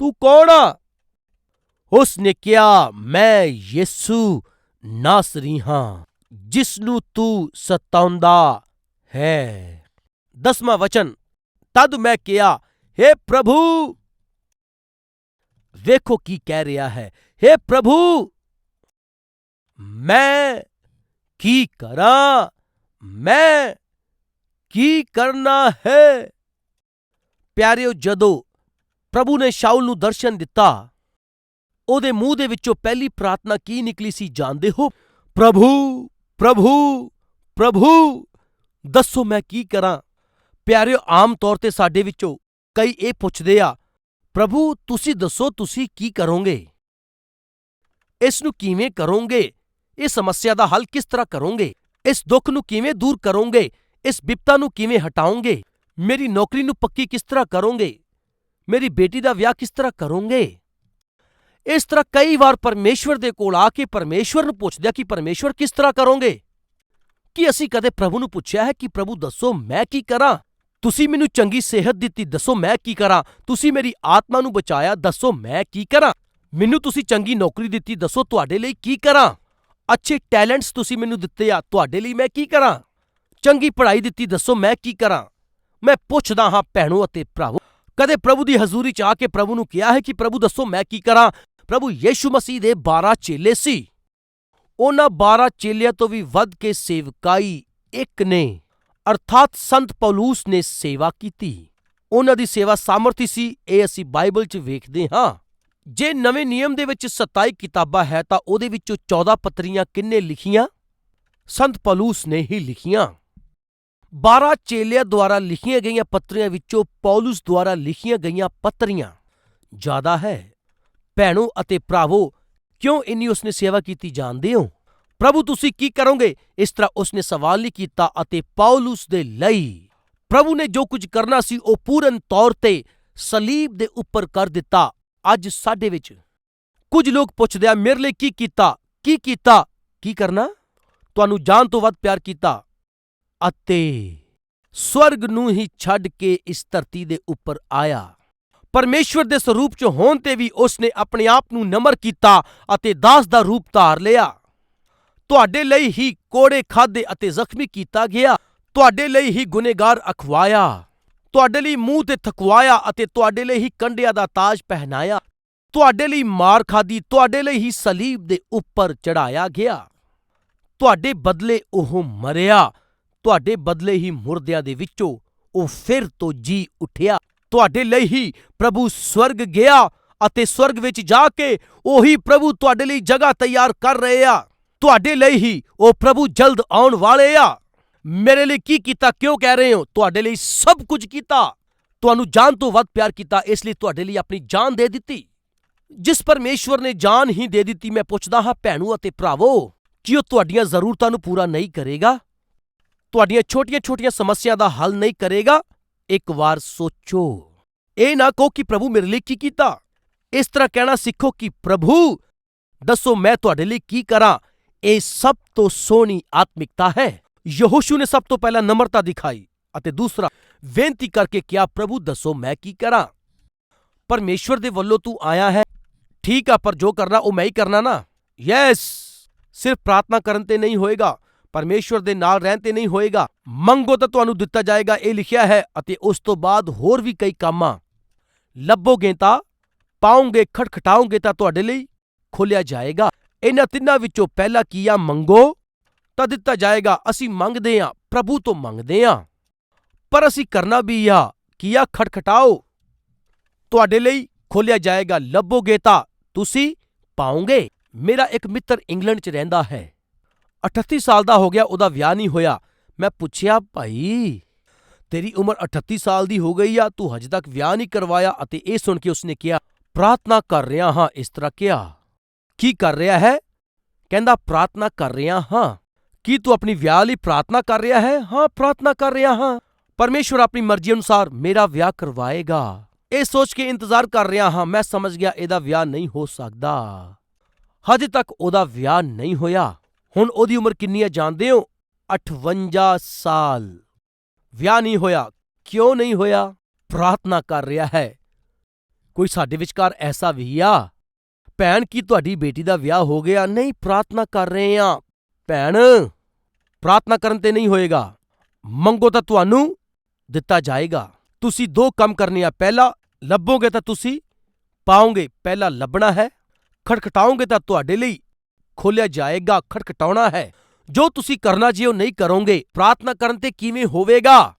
A: ਤੂੰ ਕੌਣ ਆ ਉਸ ਨੇ ਕਿਹਾ ਮੈਂ ਯਿਸੂ ਨਾਸਰੀ ਹਾਂ ਜਿਸ ਨੂੰ ਤੂੰ ਸਤਾਉਂਦਾ ਹੈ ਦਸਵਾਂ ਵਚਨ ਤਦ ਮੈਂ ਕਿਹਾ ਹੇ ਪ੍ਰਭੂ ਵੇਖੋ ਕੀ ਕਹਿ ਰਿਹਾ ਹੈ ਹੇ ਪ੍ਰਭੂ ਮੈਂ ਕੀ ਕਰਾਂ ਮੈਂ ਕੀ ਕਰਨਾ ਹੈ ਪਿਆਰਿਓ ਜਦੋਂ ਪ੍ਰਭੂ ਨੇ ਸ਼ਾਉਲ ਨੂੰ ਦਰਸ਼ਨ ਦਿੱਤਾ ਉਹਦੇ ਮੂੰਹ ਦੇ ਵਿੱਚੋਂ ਪਹਿਲੀ ਪ੍ਰਾਰਥਨਾ ਕੀ ਨਿਕਲੀ ਸੀ ਜਾਣਦੇ ਹੋ? ਪ੍ਰਭੂ ਪ੍ਰਭੂ ਪ੍ਰਭੂ! ਦੱਸੋ ਮੈਂ ਕੀ ਕਰਾਂ? ਪਿਆਰਿਓ, ਆਮ ਤੌਰ ਤੇ ਸਾਡੇ ਵਿੱਚੋਂ ਕਈ ਇਹ ਪੁੱਛਦੇ ਆ, ਪ੍ਰਭੂ, ਤੁਸੀਂ ਦੱਸੋ ਤੁਸੀਂ ਕੀ ਕਰੋਗੇ? ਇਸ ਨੂੰ ਕਿਵੇਂ ਕਰੋਗੇ? ਇਸ ਸਮੱਸਿਆ ਦਾ ਹੱਲ ਕਿਸ ਤਰ੍ਹਾਂ ਕਰੋਗੇ? ਇਸ ਦੁੱਖ ਨੂੰ ਕਿਵੇਂ ਦੂਰ ਕਰੋਗੇ? ਇਸ ਬਿਪਤਾ ਨੂੰ ਕਿਵੇਂ ਹਟਾਓਗੇ? ਮੇਰੀ ਨੌਕਰੀ ਨੂੰ ਪੱਕੀ ਕਿਸ ਤਰ੍ਹਾਂ ਕਰੋਗੇ? ਮੇਰੀ ਬੇਟੀ ਦਾ ਵਿਆਹ ਕਿਸ ਤਰ੍ਹਾਂ ਕਰੋਗੇ? ਇਸ ਤਰ੍ਹਾਂ ਕਈ ਵਾਰ ਪਰਮੇਸ਼ਵਰ ਦੇ ਕੋਲ ਆ ਕੇ ਪਰਮੇਸ਼ਵਰ ਨੂੰ ਪੁੱਛਦਿਆਂ ਕਿ ਪਰਮੇਸ਼ਵਰ ਕਿਸ ਤਰ੍ਹਾਂ ਕਰੋਗੇ? ਕੀ ਅਸੀਂ ਕਦੇ ਪ੍ਰਭੂ ਨੂੰ ਪੁੱਛਿਆ ਹੈ ਕਿ ਪ੍ਰਭੂ ਦੱਸੋ ਮੈਂ ਕੀ ਕਰਾਂ? ਤੁਸੀਂ ਮੈਨੂੰ ਚੰਗੀ ਸਿਹਤ ਦਿੱਤੀ, ਦੱਸੋ ਮੈਂ ਕੀ ਕਰਾਂ? ਤੁਸੀਂ ਮੇਰੀ ਆਤਮਾ ਨੂੰ ਬਚਾਇਆ, ਦੱਸੋ ਮੈਂ ਕੀ ਕਰਾਂ? ਮੈਨੂੰ ਤੁਸੀਂ ਚੰਗੀ ਨੌਕਰੀ ਦਿੱਤੀ, ਦੱਸੋ ਤੁਹਾਡੇ ਲਈ ਕੀ ਕਰਾਂ? ਅੱਛੇ ਟੈਲੈਂਟਸ ਤੁਸੀਂ ਮੈਨੂੰ ਦਿੱਤੇ ਆ, ਤੁਹਾਡੇ ਲਈ ਮੈਂ ਕੀ ਕਰਾਂ? ਚੰਗੀ ਪੜ੍ਹਾਈ ਦਿੱਤੀ, ਦੱਸੋ ਮੈਂ ਕੀ ਕਰਾਂ? ਮੈਂ ਪੁੱਛਦਾ ਹਾਂ ਭੈਣੋ ਅਤੇ ਭਰਾਵੋ, ਕਦੇ ਪ੍ਰਭੂ ਦੀ ਹਜ਼ੂਰੀ ਚ ਆ ਕੇ ਪ੍ਰਭੂ ਨੂੰ ਕਿਹਾ ਹੈ ਕਿ ਪ੍ਰਭੂ ਦੱਸੋ ਮੈਂ ਕੀ ਕਰਾਂ? ਪ੍ਰਭੂ ਯੀਸ਼ੂ ਮਸੀਹ ਦੇ 12 ਚੇਲੇ ਸੀ। ਉਹਨਾਂ 12 ਚੇਲਿਆਂ ਤੋਂ ਵੀ ਵੱਧ ਕੇ ਸੇਵਕਾਈ ਇੱਕ ਨੇ, ਅਰਥਾਤ ਸੰਤ ਪੌਲੂਸ ਨੇ ਸੇਵਾ ਕੀਤੀ। ਉਹਨਾਂ ਦੀ ਸੇਵਾ ਸਾਮਰਥੀ ਸੀ, ਇਹ ਅਸੀਂ ਬਾਈਬਲ 'ਚ ਵੇਖਦੇ ਹਾਂ। ਜੇ ਨਵੇਂ ਨਿਯਮ ਦੇ ਵਿੱਚ 27 ਕਿਤਾਬਾਂ ਹੈ ਤਾਂ ਉਹਦੇ ਵਿੱਚੋਂ 14 ਪੱਤਰੀਆਂ ਕਿੰਨੇ ਲਿਖੀਆਂ? ਸੰਤ ਪੌਲੂਸ ਨੇ ਹੀ ਲਿਖੀਆਂ। 12 ਚੇਲਿਆਂ ਦੁਆਰਾ ਲਿਖੀਆਂ ਗਈਆਂ ਪੱਤਰੀਆਂ ਵਿੱਚੋਂ ਪੌਲੂਸ ਦੁਆਰਾ ਲਿਖੀਆਂ ਗਈਆਂ ਪੱਤਰੀਆਂ ਜ਼ਿਆਦਾ ਹੈ। ਭੈਣੋ ਅਤੇ ਭਰਾਵੋ, ਕਿਉਂ ਇੰਨੀ ਉਸਨੇ ਸੇਵਾ ਕੀਤੀ ਜਾਣਦੇ ਹੋ? ਪ੍ਰਭੂ, ਤੁਸੀਂ ਕੀ ਕਰੋਗੇ? ਇਸ ਤਰ੍ਹਾਂ ਉਸਨੇ ਸਵਾਲ ਨਹੀਂ ਕੀਤਾ ਅਤੇ ਪੌਲੁਸ ਦੇ ਲਈ। ਪ੍ਰਭੂ ਨੇ ਜੋ ਕੁਝ ਕਰਨਾ ਸੀ, ਉਹ ਪੂਰਨ ਤੌਰ ਤੇ ਸਲੀਬ ਦੇ ਉੱਪਰ ਕਰ ਦਿੱਤਾ। ਅੱਜ ਸਾਡੇ ਵਿੱਚ ਕੁਝ ਲੋਕ ਪੁੱਛਦੇ ਆ, ਮੇਰੇ ਲਈ ਕੀ ਕੀਤਾ? ਕੀ ਕੀਤਾ? ਕੀ ਕਰਨਾ? ਤੁਹਾਨੂੰ ਜਾਨ ਤੋਂ ਵੱਧ ਪਿਆਰ ਕੀਤਾ ਅਤੇ ਸਵਰਗ ਨੂੰ ਹੀ ਛੱਡ ਕੇ ਇਸ ਧਰਤੀ ਦੇ ਉੱਪਰ ਆਇਆ। ਪਰਮੇਸ਼ਵਰ ਦੇ ਸਰੂਪ ਚ ਹੋਣ ਤੇ ਵੀ ਉਸ ਨੇ ਆਪਣੇ ਆਪ ਨੂੰ ਨਮਰ ਕੀਤਾ ਅਤੇ ਦਾਸ ਦਾ ਰੂਪ ਧਾਰ ਲਿਆ। ਤੁਹਾਡੇ ਲਈ ਹੀ ਕੋੜੇ ਖਾਦੇ ਅਤੇ ਜ਼ਖਮੀ ਕੀਤਾ ਗਿਆ। ਤੁਹਾਡੇ ਲਈ ਹੀ ਗੁਨੇਗਾਰ ਅਖਵਾਇਆ। ਤੁਹਾਡੇ ਲਈ ਮੂੰਹ ਤੇ ਥਕਵਾਇਆ ਅਤੇ ਤੁਹਾਡੇ ਲਈ ਹੀ ਕੰਡਿਆਂ ਦਾ ਤਾਜ ਪਹਿਨਾਇਆ। ਤੁਹਾਡੇ ਲਈ ਮਾਰ ਖਾਦੀ ਤੁਹਾਡੇ ਲਈ ਹੀ ਸਲੀਬ ਦੇ ਉੱਪਰ ਚੜਾਇਆ ਗਿਆ। ਤੁਹਾਡੇ ਬਦਲੇ ਉਹ ਮਰਿਆ। ਤੁਹਾਡੇ ਬਦਲੇ ਹੀ ਮੁਰਦਿਆਂ ਦੇ ਵਿੱਚੋਂ ਉਹ ਫਿਰ ਤੋਂ ਜੀ ਉਠਿਆ। ਤੁਹਾਡੇ ਲਈ ਹੀ ਪ੍ਰਭੂ ਸਵਰਗ ਗਿਆ ਅਤੇ ਸਵਰਗ ਵਿੱਚ ਜਾ ਕੇ ਉਹੀ ਪ੍ਰਭੂ ਤੁਹਾਡੇ ਲਈ ਜਗ੍ਹਾ ਤਿਆਰ ਕਰ ਰਹੇ ਆ। ਤੁਹਾਡੇ ਲਈ ਹੀ ਉਹ ਪ੍ਰਭੂ ਜਲਦ ਆਉਣ ਵਾਲੇ ਆ। ਮੇਰੇ ਲਈ ਕੀ ਕੀਤਾ, ਕਿਉਂ ਕਹਿ ਰਹੇ ਹੋ? ਤੁਹਾਡੇ ਲਈ ਸਭ ਕੁਝ ਕੀਤਾ। ਤੁਹਾਨੂੰ ਜਾਨ ਤੋਂ ਵੱਧ ਪਿਆਰ ਕੀਤਾ, ਇਸ ਲਈ ਤੁਹਾਡੇ ਲਈ ਆਪਣੀ ਜਾਨ ਦੇ ਦਿੱਤੀ। ਜਿਸ ਪਰਮੇਸ਼ਵਰ ਨੇ ਜਾਨ ਹੀ ਦੇ ਦਿੱਤੀ, ਮੈਂ ਪੁੱਛਦਾ ਹਾਂ, ਭੈਣੋ ਅਤੇ ਭਰਾਵੋ, ਕੀ ਉਹ ਤੁਹਾਡੀਆਂ ਜ਼ਰੂਰਤਾਂ ਨੂੰ ਪੂਰਾ ਨਹੀਂ ਕਰੇਗਾ? ਤੁਹਾਡੀਆਂ ਛੋਟੀਆਂ-ਛੋਟੀਆਂ ਸਮੱਸਿਆ ਦਾ ਹੱਲ ਨਹੀਂ ਕਰੇਗਾ? ਇੱਕ ਵਾਰ ਸੋਚੋ। ਇਹ ਨਾ ਕਹੋ ਕਿ ਪ੍ਰਭੂ ਮੇਰੇ ਲਈ ਕੀ ਕੀਤਾ। ਇਸ ਤਰ੍ਹਾਂ ਕਹਿਣਾ ਸਿੱਖੋ ਕਿ ਪ੍ਰਭੂ, ਦੱਸੋ ਮੈਂ ਤੁਹਾਡੇ ਲਈ ਕੀ ਕਰਾਂ। ਇਹ ਸਭ ਤੋਂ ਸੋਹਣੀ ਆਤਮਿਕਤਾ ਹੈ। ਯਹੋਸ਼ੂ ਨੇ ਸਭ ਤੋਂ ਪਹਿਲਾਂ ਨਮਰਤਾ ਦਿਖਾਈ ਅਤੇ ਦੂਸਰਾ, ਬੇਨਤੀ ਕਰਕੇ ਕਿਹਾ, ਪ੍ਰਭੂ, ਦੱਸੋ ਮੈਂ ਕੀ ਕਰਾਂ? ਪਰਮੇਸ਼ਵਰ ਦੇ ਵੱਲੋਂ ਤੂੰ ਆਇਆ ਹੈ। ਠੀਕ ਆ, ਪਰ ਜੋ ਕਰਨਾ ਉਹ ਮੈਂ ਹੀ ਕਰਨਾ ਨਾ। ਯੈਸ! ਸਿਰਫ ਪ੍ਰਾਰਥਨਾ ਕਰਨ ਤੇ ਨਹੀਂ ਹੋਏਗਾ। ਪਰਮੇਸ਼ਵਰ ਦੇ ਨਾਲ ਰਹਿਣ ਤੇ ਨਹੀਂ ਹੋਏਗਾ। ਮੰਗੋ ਤਾਂ ਤੁਹਾਨੂੰ ਦਿੱਤਾ ਜਾਏਗਾ, ਇਹ ਲਿਖਿਆ ਹੈ, ਅਤੇ ਉਸ ਤੋਂ ਬਾਅਦ ਹੋਰ ਵੀ ਕਈ ਕੰਮ। ਲੱਭੋਗੇ ਤਾਂ, ਪਾਓਗੇ, ਖਟਖਟਾਓਗੇ ਤਾਂ ਤੁਹਾਡੇ ਲਈ ਖੋਲਿਆ ਜਾਏਗਾ। ਇਹਨਾਂ ਤਿੰਨਾਂ ਵਿੱਚੋਂ ਪਹਿਲਾ ਕੀ ਆ ਮੰਗੋ, ਤਾਂ ਦਿੱਤਾ ਜਾਏਗਾ, ਅਸੀਂ ਮੰਗਦੇ ਆ ਪ੍ਰਭੂ ਤੋਂ ਮੰਗਦੇ ਆ ਪਰ ਅਸੀਂ ਕਰਨਾ ਵੀ ਆ ਕੀ ਆ ਖਟਖਟਾਓ, ਤੁਹਾਡੇ ਲਈ ਖੋਲਿਆ ਜਾਏਗਾ। ਲੱਭੋਗੇ ਤਾਂ ਤੁਸੀਂ ਪਾਓਗੇ। ਮੇਰਾ ਇੱਕ ਮਿੱਤਰ ਇੰਗਲੈਂਡ 'ਚ ਰਹਿੰਦਾ ਹੈ। 38 ਸਾਲ ਦਾ ਹੋ ਗਿਆ, ਉਹਦਾ ਵਿਆਹ ਨਹੀਂ ਹੋਇਆ। ਮੈਂ ਪੁੱਛਿਆ, ਭਾਈ, ਤੇਰੀ ਉਮਰ 38 ਸਾਲ ਦੀ ਹੋ ਗਈ ਆ, ਤੂੰ ਹਜੇ ਤੱਕ ਵਿਆਹ ਨਹੀਂ ਕਰਵਾਇਆ ਅਤੇ ਇਹ ਸੁਣ ਕੇ ਉਸਨੇ ਕਿਹਾ, ਪ੍ਰਾਰਥਨਾ ਕਰ ਰਿਹਾ ਹਾਂ। ਇਸ ਤਰ੍ਹਾਂ ਕਿਹਾ। ਕੀ ਕਰ ਰਿਹਾ ਹੈ? ਕਹਿੰਦਾ, ਪ੍ਰਾਰਥਨਾ ਕਰ ਰਿਹਾ ਹਾਂ। ਕੀ ਤੂੰ ਆਪਣੀ ਵਿਆਹ ਲਈ ਪ੍ਰਾਰਥਨਾ ਕਰ ਰਿਹਾ ਹੈ? ਹਾਂ, ਪ੍ਰਾਰਥਨਾ ਕਰ ਰਿਹਾ ਹਾਂ। ਪਰਮੇਸ਼ਵਰ ਆਪਣੀ ਮਰਜ਼ੀ ਅਨੁਸਾਰ ਮੇਰਾ ਵਿਆਹ ਕਰਵਾਏਗਾ। ਇਹ ਸੋਚ ਕੇ ਇੰਤਜ਼ਾਰ ਕਰ ਰਿਹਾ ਹਾਂ। ਮੈਂ ਸਮਝ ਗਿਆ, ਇਹਦਾ ਵਿਆਹ ਨਹੀਂ ਹੋ ਸਕਦਾ। ਹਜੇ ਤੱਕ ਉਹਦਾ ਵਿਆਹ ਨਹੀਂ ਹੋਇਆ। ਹੁਣ ਉਹਦੀ ਉਮਰ ਕਿੰਨੀ ਹੈ ਜਾਣਦੇ ਹੋ? 58 ਸਾਲ। ਵਿਆਹ ਨਹੀਂ ਹੋਇਆ। ਕਿਉਂ ਨਹੀਂ ਹੋਇਆ? ਪ੍ਰਾਰਥਨਾ ਕਰ ਰਿਹਾ ਹੈ। ਕੋਈ ਸਾਡੇ ਵਿਚਕਾਰ ਐਸਾ ਵੀ ਆ? ਭੈਣ, ਕੀ ਤੁਹਾਡੀ ਬੇਟੀ ਦਾ ਵਿਆਹ ਹੋ ਗਿਆ? ਨਹੀਂ, ਪ੍ਰਾਰਥਨਾ ਕਰ ਰਹੇ ਆ ਭੈਣ, ਪ੍ਰਾਰਥਨਾ ਕਰਨ ਤੇ ਨਹੀਂ ਹੋਏਗਾ। ਮੰਗੋ ਤਾਂ ਤੁਹਾਨੂੰ ਦਿੱਤਾ ਜਾਏਗਾ। ਤੁਸੀਂ ਦੋ ਕੰਮ ਕਰਨੇ ਆ। ਪਹਿਲਾ ਲੱਭੋਗੇ ਤਾਂ ਤੁਸੀਂ, ਪਾਓਗੇ। ਪਹਿਲਾ ਲੱਭਣਾ ਹੈ। ਖਟਖਟਾਓਗੇ ਤਾਂ ਤੁਹਾਡੇ ਲਈ ਖੋਲਿਆ ਜਾਏਗਾ, ਖਟਖਟਾਉਣਾ ਹੈ। ਜੋ ਤੁਸੀਂ ਕਰਨਾ ਜੇ ਉਹ ਨਹੀਂ ਕਰੋਗੇ, ਪ੍ਰਾਰਥਨਾ ਕਰਨ ਤੇ ਕਿਵੇਂ ਹੋਵੇਗਾ?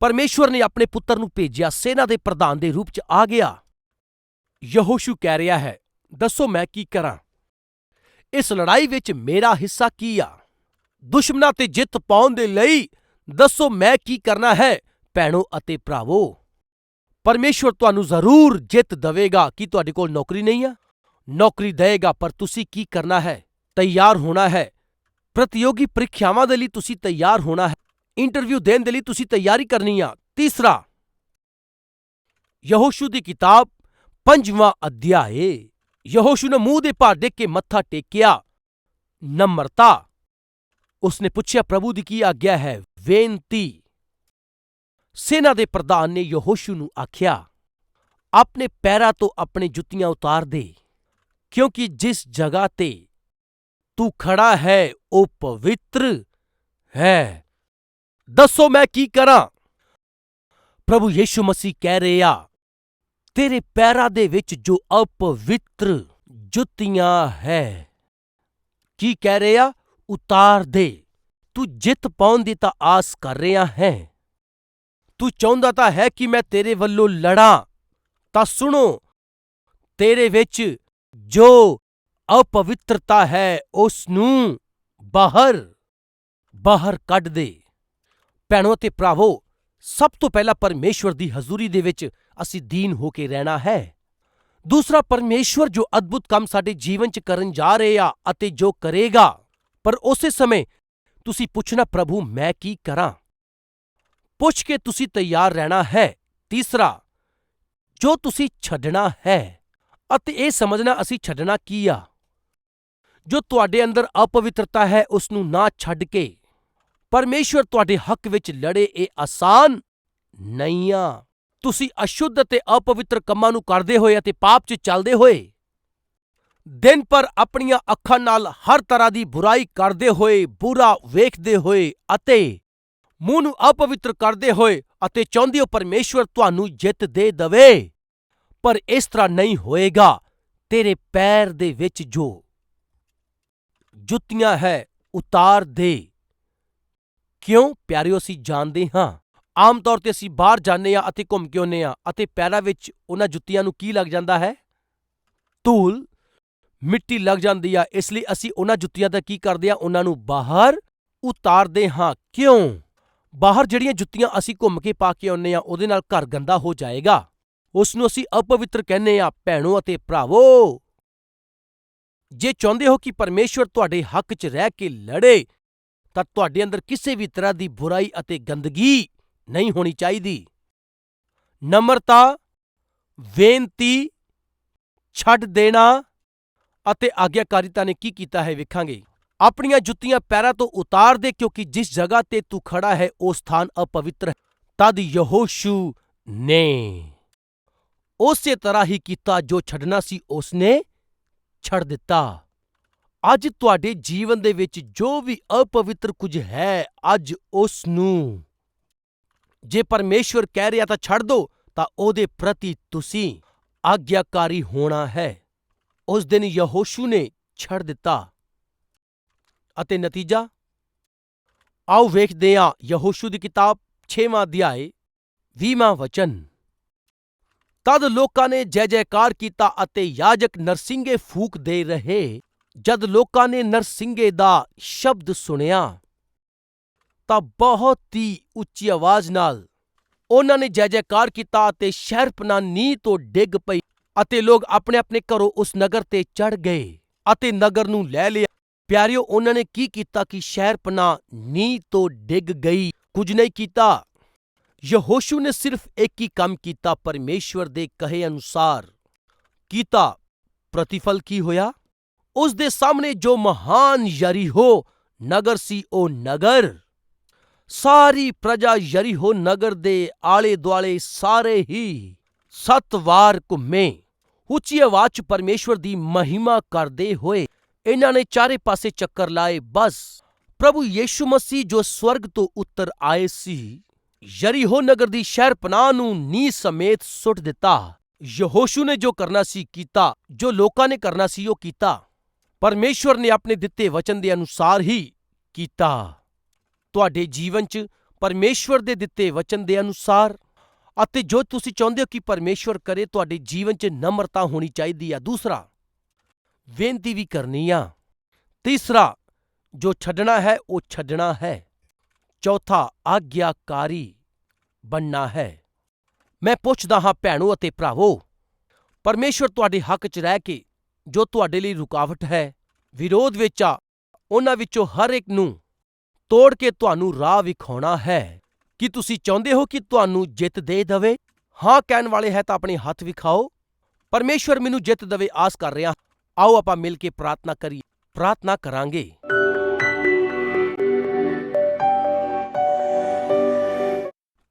A: ਪਰਮੇਸ਼ਵਰ ਨੇ ਆਪਣੇ ਪੁੱਤਰ ਨੂੰ ਭੇਜਿਆ, ਸੈਨਾ ਦੇ ਪ੍ਰਧਾਨ ਦੇ ਰੂਪ 'ਚ ਆ ਗਿਆ। ਯਹੋਸ਼ੂ ਕਹਿ ਰਿਹਾ ਹੈ, ਦੱਸੋ ਮੈਂ ਕੀ ਕਰਾਂ? ਇਸ ਲੜਾਈ ਵਿੱਚ ਮੇਰਾ ਹਿੱਸਾ ਕੀ ਆ? ਦੁਸ਼ਮਣਾਂ ਤੇ ਜਿੱਤ ਪਾਉਣ ਦੇ ਲਈ ਦੱਸੋ ਮੈਂ ਕੀ ਕਰਨਾ ਹੈ, ਭੈਣੋ ਅਤੇ ਭਰਾਵੋ? ਪਰਮੇਸ਼ਵਰ ਤੁਹਾਨੂੰ ਜ਼ਰੂਰ ਜਿੱਤ ਦੇਵੇਗਾ। ਕਿ ਤੁਹਾਡੇ ਕੋਲ ਨੌਕਰੀ ਨਹੀਂ ਆ? ਨੌਕਰੀ ਦੇਵੇਗਾ, ਪਰ ਤੁਸੀਂ ਕੀ ਕਰਨਾ ਹੈ? ਤਿਆਰ ਹੋਣਾ ਹੈ। ਪ੍ਰਤੀਯੋਗੀ ਪ੍ਰੀਖਿਆਵਾਂ ਦੇ ਲਈ ਤੁਸੀਂ ਤਿਆਰ ਹੋਣਾ ਹੈ। ਇੰਟਰਵਿਊ ਦੇਣ ਦੇ ਲਈ ਤੁਸੀਂ ਤਿਆਰੀ ਕਰਨੀ ਆ। ਤੀਸਰਾ, ਯਹੋਸ਼ੂ ਦੀ ਕਿਤਾਬ, ਪੰਜਵਾਂ ਅਧਿਆਏ। ਯਹੋਸ਼ੂ ਨੇ ਮੂੰਹ ਦੇ ਭਾਰ ਦੇਖ ਕੇ ਮੱਥਾ ਟੇਕਿਆ। ਨਮਰਤਾ। ਉਸਨੇ ਪੁੱਛਿਆ, ਪ੍ਰਭੂ ਦੀ ਕੀ ਆਗਿਆ ਹੈ? ਬੇਨਤੀ। ਸੈਨਾ ਦੇ ਪ੍ਰਧਾਨ ਨੇ ਯਹੋਸ਼ੂ ਨੂੰ ਆਖਿਆ, ਆਪਣੇ ਪੈਰਾਂ ਤੋਂ ਆਪਣੇ ਜੁੱਤੀਆਂ ਉਤਾਰ ਦੇ, ਕਿਉਂਕਿ ਜਿਸ ਜਗ੍ਹਾ ਤੇ ਤੂੰ ਖੜਾ ਹੈ ਉਹ ਪਵਿੱਤਰ ਹੈ ਦੱਸੋ ਮੈਂ ਕੀ ਕਰਾਂ ਪ੍ਰਭੂ ਯੀਸ਼ੂ ਮਸੀਹ ਕਹਿ ਰਿਹਾ ਤੇਰੇ ਪੈਰਾਂ ਦੇ ਵਿੱਚ ਜੋ ਅਪਵਿੱਤਰ ਜੁੱਤੀਆਂ ਹੈ ਕੀ ਕਹਿ ਰਿਹਾ ਉਤਾਰ ਦੇ ਤੂੰ ਜਿੱਤ ਪਾਉਣ ਦੀ ਤਾਂ ਆਸ ਕਰ ਰਿਹਾ ਹੈ ਤੂੰ ਚਾਹੁੰਦਾ ਤਾਂ ਹੈ ਕਿ ਮੈਂ ਤੇਰੇ ਵੱਲੋਂ ਲੜਾਂ ਤਾਂ ਸੁਣੋ ਤੇਰੇ ਵਿੱਚ ਜੋ ਅਪਵਿੱਤਰਤਾ ਹੈ ਉਸ ਨੂੰ ਬਾਹਰ ਬਾਹਰ ਕੱਢ ਦੇ। ਭੈਣੋ ਅਤੇ ਭਰਾਵੋ, ਸਭ ਤੋਂ ਪਹਿਲਾਂ ਪਰਮੇਸ਼ਵਰ ਦੀ ਹਜ਼ੂਰੀ ਦੇ ਵਿੱਚ ਅਸੀਂ ਦੀਨ ਹੋ ਕੇ ਰਹਿਣਾ ਹੈ। ਦੂਸਰਾ, ਪਰਮੇਸ਼ਵਰ ਜੋ ਅਦਭੁਤ ਕੰਮ ਸਾਡੇ ਜੀਵਨ 'ਚ ਕਰਨ ਜਾ ਰਹੇ ਆ ਅਤੇ ਜੋ ਕਰੇਗਾ, ਪਰ ਉਸੇ ਸਮੇਂ ਤੁਸੀਂ ਪੁੱਛਣਾ, ਪ੍ਰਭੂ, ਮੈਂ ਕੀ ਕਰਾਂ? ਪੁੱਛ ਕੇ ਤੁਸੀਂ ਤਿਆਰ ਰਹਿਣਾ ਹੈ। ਤੀਸਰਾ, ਜੋ ਤੁਸੀਂ ਛੱਡਣਾ ਹੈ ਅਤੇ ਇਹ ਸਮਝਣਾ ਅਸੀਂ ਛੱਡਣਾ ਕੀ ਆ? ਜੋ ਤੁਹਾਡੇ ਅੰਦਰ ਅਪਵਿੱਤਰਤਾ ਹੈ ਉਸ ਨੂੰ ਨਾ ਛੱਡ ਕੇ। ਪਰਮੇਸ਼ਵਰ ਤੁਹਾਡੇ ਹੱਕ ਵਿੱਚ ਲੜੇ, ਇਹ ਆਸਾਨ ਨਹੀਂ ਆ। ਤੁਸੀਂ ਅਸ਼ੁੱਧ ਅਤੇ ਅਪਵਿੱਤਰ ਕੰਮਾਂ ਨੂੰ ਕਰਦੇ ਹੋਏ ਅਤੇ ਪਾਪ 'ਚ ਚੱਲਦੇ ਹੋਏ ਦਿਨ ਪਰ ਆਪਣੀਆਂ ਅੱਖਾਂ ਨਾਲ ਹਰ ਤਰ੍ਹਾਂ ਦੀ ਬੁਰਾਈ ਕਰਦੇ ਹੋਏ, ਬੁਰਾ ਵੇਖਦੇ ਹੋਏ ਅਤੇ ਮੂੰਹ ਨੂੰ ਅਪਵਿੱਤਰ ਕਰਦੇ ਹੋਏ ਅਤੇ ਚਾਹੁੰਦੇ ਹੋ ਪਰਮੇਸ਼ਵਰ ਤੁਹਾਨੂੰ ਜਿੱਤ ਦੇ ਦਵੇ। ਪਰ ਇਸ ਤਰ੍ਹਾਂ ਨਹੀਂ ਹੋਏਗਾ। ਤੇਰੇ ਪੈਰ ਦੇ ਵਿੱਚ ਜੋ ਜੁੱਤੀਆਂ ਹੈ, ਉਤਾਰ ਦੇ। ਕਿਉਂ ਪਿਆਰਿਓ, ਅਸੀਂ ਜਾਣਦੇ ਹਾਂ। ਆਮ ਤੌਰ ਤੇ ਅਸੀਂ ਬਾਹਰ ਜਾਂਦੇ ਹਾਂ ਅਤੇ ਘੁੰਮ ਕੇ ਆਉਂਦੇ ਹਾਂ ਅਤੇ ਪੈਰਾਂ ਵਿੱਚ ਉਹਨਾਂ ਜੁੱਤੀਆਂ ਨੂੰ ਕੀ ਲੱਗ ਜਾਂਦਾ ਹੈ? ਧੂਲ। ਮਿੱਟੀ ਲੱਗ ਜਾਂਦੀ ਆ, ਇਸ ਲਈ ਅਸੀਂ ਉਹਨਾਂ ਜੁੱਤੀਆਂ ਦਾ ਕੀ ਕਰਦੇ ਆ ਉਹਨਾਂ ਨੂੰ ਬਾਹਰ ਉਤਾਰਦੇ ਹਾਂ। ਕਿਉਂ? ਬਾਹਰ ਜਿਹੜੀਆਂ ਜੁੱਤੀਆਂ ਅਸੀਂ ਘੁੰਮ ਕੇ ਪਾ ਕੇ ਆਉਂਦੇ ਆ ਉਹਦੇ ਨਾਲ ਘਰ ਗੰਦਾ ਹੋ ਜਾਏਗਾ। ਉਸ ਨੂੰ ਅਸੀਂ ਅਪਵਿੱਤਰ ਕਹਿੰਦੇ ਆ ਭੈਣੋ ਅਤੇ ਭਰਾਵੋ। ਜੇ ਚਾਹੁੰਦੇ ਹੋ ਕਿ ਪਰਮੇਸ਼ੁਰ ਤੁਹਾਡੇ ਹੱਕ 'ਚ ਰਹਿ ਕੇ ਲੜੇ, ਤਾਂ ਤੁਹਾਡੇ ਅੰਦਰ ਕਿਸੇ ਵੀ ਤਰ੍ਹਾਂ ਦੀ ਬੁਰਾਈ ਅਤੇ ਗੰਦਗੀ ਨਹੀਂ ਹੋਣੀ ਚਾਹੀਦੀ। ਨਮਰਤਾ, ਬੇਨਤੀ, ਛੱਡ ਦੇਣਾ ਅਤੇ ਆਗਿਆਕਾਰਿਤਾ ਨੇ ਕੀ ਕੀਤਾ ਹੈ ਵੇਖਾਂਗੇ। ਆਪਣੀਆਂ ਜੁੱਤੀਆਂ ਪੈਰਾਂ ਤੋਂ ਉਤਾਰ ਦੇ ਕਿਉਂਕਿ ਜਿਸ ਜਗ੍ਹਾ ਤੇ ਤੂੰ ਖੜਾ ਹੈ, ਉਹ ਸਥਾਨ ਅਪਵਿੱਤਰ ਹੈ। ਤਦ ਯਹੋਸ਼ੂ ਨੇ ਉਸੇ ਤਰ੍ਹਾਂ ਹੀ ਕੀਤਾ ਜੋ ਛੱਡਣਾ ਸੀ, ਉਸਨੇ ਛੱਡ ਦਿੱਤਾ। ਅੱਜ ਤੁਹਾਡੇ ਜੀਵਨ ਦੇ ਵਿੱਚ ਜੋ ਵੀ ਅਪਵਿੱਤਰ ਕੁਝ ਹੈ, ਅੱਜ ਉਸ ਨੂੰ ਜੇ ਪਰਮੇਸ਼ਵਰ ਕਹਿ ਰਿਹਾ ਤਾਂ ਛੱਡ ਦੋ, ਤਾਂ ਉਹਦੇ ਪ੍ਰਤੀ ਤੁਸੀਂ ਆਗਿਆਕਾਰੀ ਹੋਣਾ ਹੈ। ਉਸ ਦਿਨ ਯਹੋਸ਼ੂ ਨੇ ਛੱਡ ਦਿੱਤਾ। ਅਤੇ ਨਤੀਜਾ? ਆਓ ਵੇਖਦੇ ਹਾਂ ਯਹੋਸ਼ੂ ਦੀ ਕਿਤਾਬ 6ਵਾਂ ਅਧਿਆਏ 20ਵਾਂ ਵਚਨ। ਤਦ ਲੋਕਾਂ ਨੇ ਜੈ ਜੈਕਾਰ ਕੀਤਾ ਅਤੇ ਯਾਜਕ ਨਰਸਿੰਗੇ ਫੂਕ ਦੇ ਰਹੇ, ਜਦ ਲੋਕਾਂ ਨੇ ਨਰਸਿੰਗੇ ਦਾ ਸ਼ਬਦ ਸੁਣਿਆ, ਤਾਂ ਬਹੁਤ ਹੀ ਉੱਚੀ ਆਵਾਜ਼ ਨਾਲ ਉਹਨਾਂ ਨੇ ਜੈ ਜੈਕਾਰ ਕੀਤਾ ਅਤੇ ਸ਼ਹਿਰਪਨਾ ਨੀਂਹ ਤੋਂ ਡਿੱਗ ਪਈ ਅਤੇ ਲੋਕ ਆਪਣੇ ਆਪਣੇ ਘਰੋਂ ਉਸ ਨਗਰ ਤੇ ਚੜ ਗਏ ਅਤੇ ਨਗਰ ਨੂੰ ਲੈ ਲਿਆ। ਪਿਆਰਿਓ, ਉਹਨਾਂ ਨੇ ਕੀ ਕੀਤਾ ਕਿ ਸ਼ਹਿਰਪਨਾ ਨੀਂਹ ਤੋਂ ਡਿੱਗ ਗਈ, ਕੁਝ ਨਹੀਂ ਕੀਤਾ। ਯਹੋਸ਼ੂ ਨੇ ਸਿਰਫ ਇੱਕ ਹੀ ਕੰਮ ਕੀਤਾ ਪਰਮੇਸ਼ਵਰ ਦੇ ਕਹੇ ਅਨੁਸਾਰ। ਕੀਤਾ। ਪ੍ਰਤੀਫਲ ਕੀ ਹੋਇਆ? ਉਸ ਦੇ ਸਾਹਮਣੇ ਜੋ ਮਹਾਨ ਯਰੀਹੋ ਨਗਰ ਸੀ ਉਹ ਨਗਰ। ਸਾਰੀ ਪ੍ਰਜਾ ਯਰੀਹੋ ਨਗਰ ਦੇ ਆਲੇ ਦੁਆਲੇ ਸਾਰੇ ਹੀ ਸੱਤ ਵਾਰ ਘੁੰਮੇ। ਉੱਚੀ ਆਵਾਜ਼ 'ਚ ਪਰਮੇਸ਼ਵਰ ਦੀ ਮਹਿਮਾ ਕਰਦੇ ਹੋਏ ਇਹਨਾਂ ਨੇ ਚਾਰੇ ਪਾਸੇ ਚੱਕਰ ਲਾਏ। ਬਸ, ਪ੍ਰਭੂ ਯੀਸ਼ੂ ਮਸੀਹ ਜੋ ਸਵਰਗ ਤੋਂ ਉੱਤਰ ਆਏ ਸੀ ਯਰੀਹੋ ਨਗਰ ਦੀ ਸ਼ਹਿਰ ਪਨਾਹ ਨੂੰ ਨੀਂਹ ਸਮੇਤ ਸੁੱਟ ਦਿੱਤਾ। ਯਹੋਸ਼ੂ ਨੇ ਜੋ ਕਰਨਾ ਸੀ ਕੀਤਾ, ਜੋ ਲੋਕਾਂ ਨੇ ਕਰਨਾ ਸੀ ਉਹ ਕੀਤਾ। ਪਰਮੇਸ਼ਵਰ ਨੇ ਆਪਣੇ ਦਿੱਤੇ ਵਚਨ ਦੇ ਅਨੁਸਾਰ ਹੀ ਕੀਤਾ। ਤੁਹਾਡੇ ਜੀਵਨ 'ਚ ਪਰਮੇਸ਼ਵਰ ਦੇ ਦਿੱਤੇ ਵਚਨ ਦੇ ਅਨੁਸਾਰ ਅਤੇ ਜੋ ਤੁਸੀਂ ਚਾਹੁੰਦੇ ਹੋ ਕਿ ਪਰਮੇਸ਼ਵਰ ਕਰੇ, ਤੁਹਾਡੇ ਜੀਵਨ 'ਚ ਨਮਰਤਾ ਹੋਣੀ ਚਾਹੀਦੀ ਆ। ਦੂਸਰਾ, ਬੇਨਤੀ ਵੀ ਕਰਨੀ ਆ। ਤੀਸਰਾ, ਜੋ ਛੱਡਣਾ ਹੈ, ਉਹ ਛੱਡਣਾ ਹੈ। ਚੌਥਾ ਆਗਿਆਕਾਰੀ ਬਣਨਾ ਹੈ। ਮੈਂ ਪੁੱਛਦਾ ਹਾਂ, ਭੈਣੋ ਅਤੇ ਭਰਾਵੋ ਪਰਮੇਸ਼ਵਰ ਤੁਹਾਡੇ ਹੱਕ 'ਚ ਰਹਿ ਕੇ ਜੋ ਤੁਹਾਡੇ ਲਈ ਰੁਕਾਵਟ ਹੈ, ਵਿਰੋਧ ਵਿੱਚ ਆ, ਉਹਨਾਂ ਵਿੱਚੋਂ ਹਰ ਇੱਕ ਨੂੰ ਤੋੜ ਕੇ ਤੁਹਾਨੂੰ ਰਾਹ ਵਿਖਾਉਣਾ ਹੈ। ਕੀ ਤੁਸੀਂ ਚਾਹੁੰਦੇ ਹੋ ਕਿ ਤੁਹਾਨੂੰ ਜਿੱਤ ਦੇ ਦਵੇ? ਹਾਂ, ਕਹਿਣ ਵਾਲੇ ਹੈ ਤਾਂ ਆਪਣੇ ਹੱਥ ਵਿਖਾਓ। ਪਰਮੇਸ਼ਵਰ ਮੈਨੂੰ ਜਿੱਤ ਦਵੇ, ਆਸ ਕਰ ਰਿਹਾ ਆਓ, ਆਪਾਂ ਮਿਲ ਕੇ ਪ੍ਰਾਰਥਨਾ ਕਰੀਏ ਪ੍ਰਾਰਥਨਾ ਕਰਾਂਗੇ।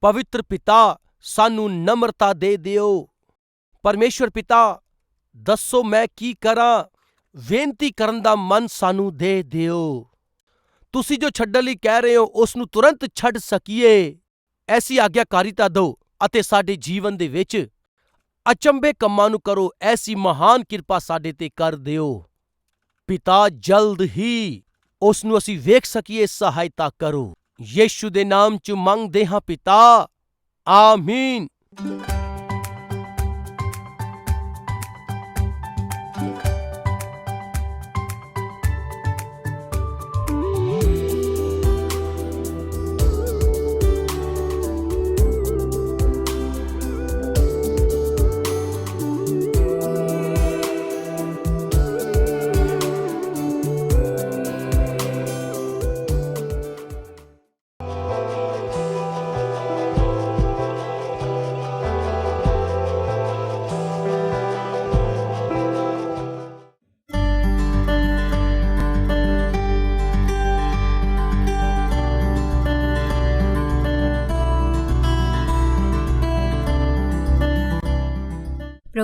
A: ਪਵਿੱਤਰ ਪਿਤਾ, ਸਾਨੂੰ ਨਮਰਤਾ ਦੇ ਦਿਓ। ਪਰਮੇਸ਼ਵਰ ਪਿਤਾ, ਦੱਸੋ ਮੈਂ ਕੀ ਕਰਾਂ? ਬੇਨਤੀ ਕਰਨ ਦਾ ਮਨ ਸਾਨੂੰ ਦੇ ਦਿਓ। ਤੁਸੀਂ ਜੋ ਛੱਡਣ ਲਈ ਕਹਿ ਰਹੇ ਹੋ ਉਸ ਨੂੰ ਤੁਰੰਤ ਛੱਡ ਸਕੀਏ। ਐਸੀ ਆਗਿਆਕਾਰੀਤਾ ਦਿਓ ਅਤੇ ਸਾਡੇ ਜੀਵਨ ਦੇ ਵਿੱਚ ਅਚੰਬੇ ਕੰਮਾਂ ਨੂੰ ਕਰੋ, ਐਸੀ ਮਹਾਨ ਕਿਰਪਾ ਸਾਡੇ ਤੇ ਕਰ ਦਿਓ। ਪਿਤਾ, ਜਲਦ ਹੀ ਉਸ ਨੂੰ ਅਸੀਂ ਵੇਖ ਸਕੀਏ, ਸਹਾਇਤਾ ਕਰੋ। ਯੀਸ਼ੂ ਦੇ ਨਾਮ ਚ ਮੰਗਦੇ ਹਾਂ ਪਿਤਾ ਆਮੀਨ।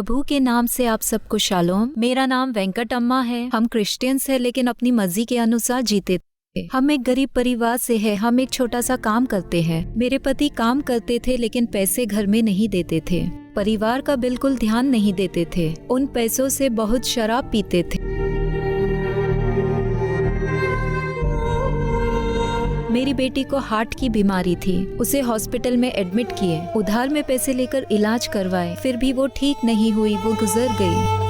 B: प्रभु के नाम से आप सबको शालोम। मेरा नाम वेंकट अम्मा है। हम क्रिश्चियंस हैं, लेकिन अपनी मर्ज़ी के अनुसार जीते थे। हम एक गरीब परिवार से हैं। हम एक छोटा सा काम करते हैं। मेरे पति काम करते थे, लेकिन पैसे घर में नहीं देते थे। परिवार का बिल्कुल ध्यान नहीं देते थे। उन पैसों से बहुत शराब पीते मेरी बेटी को हार्ट की बीमारी थी। उसे हॉस्पिटल में एडमिट किए। उधार में पैसे लेकर इलाज करवाए। फिर भी वो ठीक नहीं हुई, वो गुजर गई।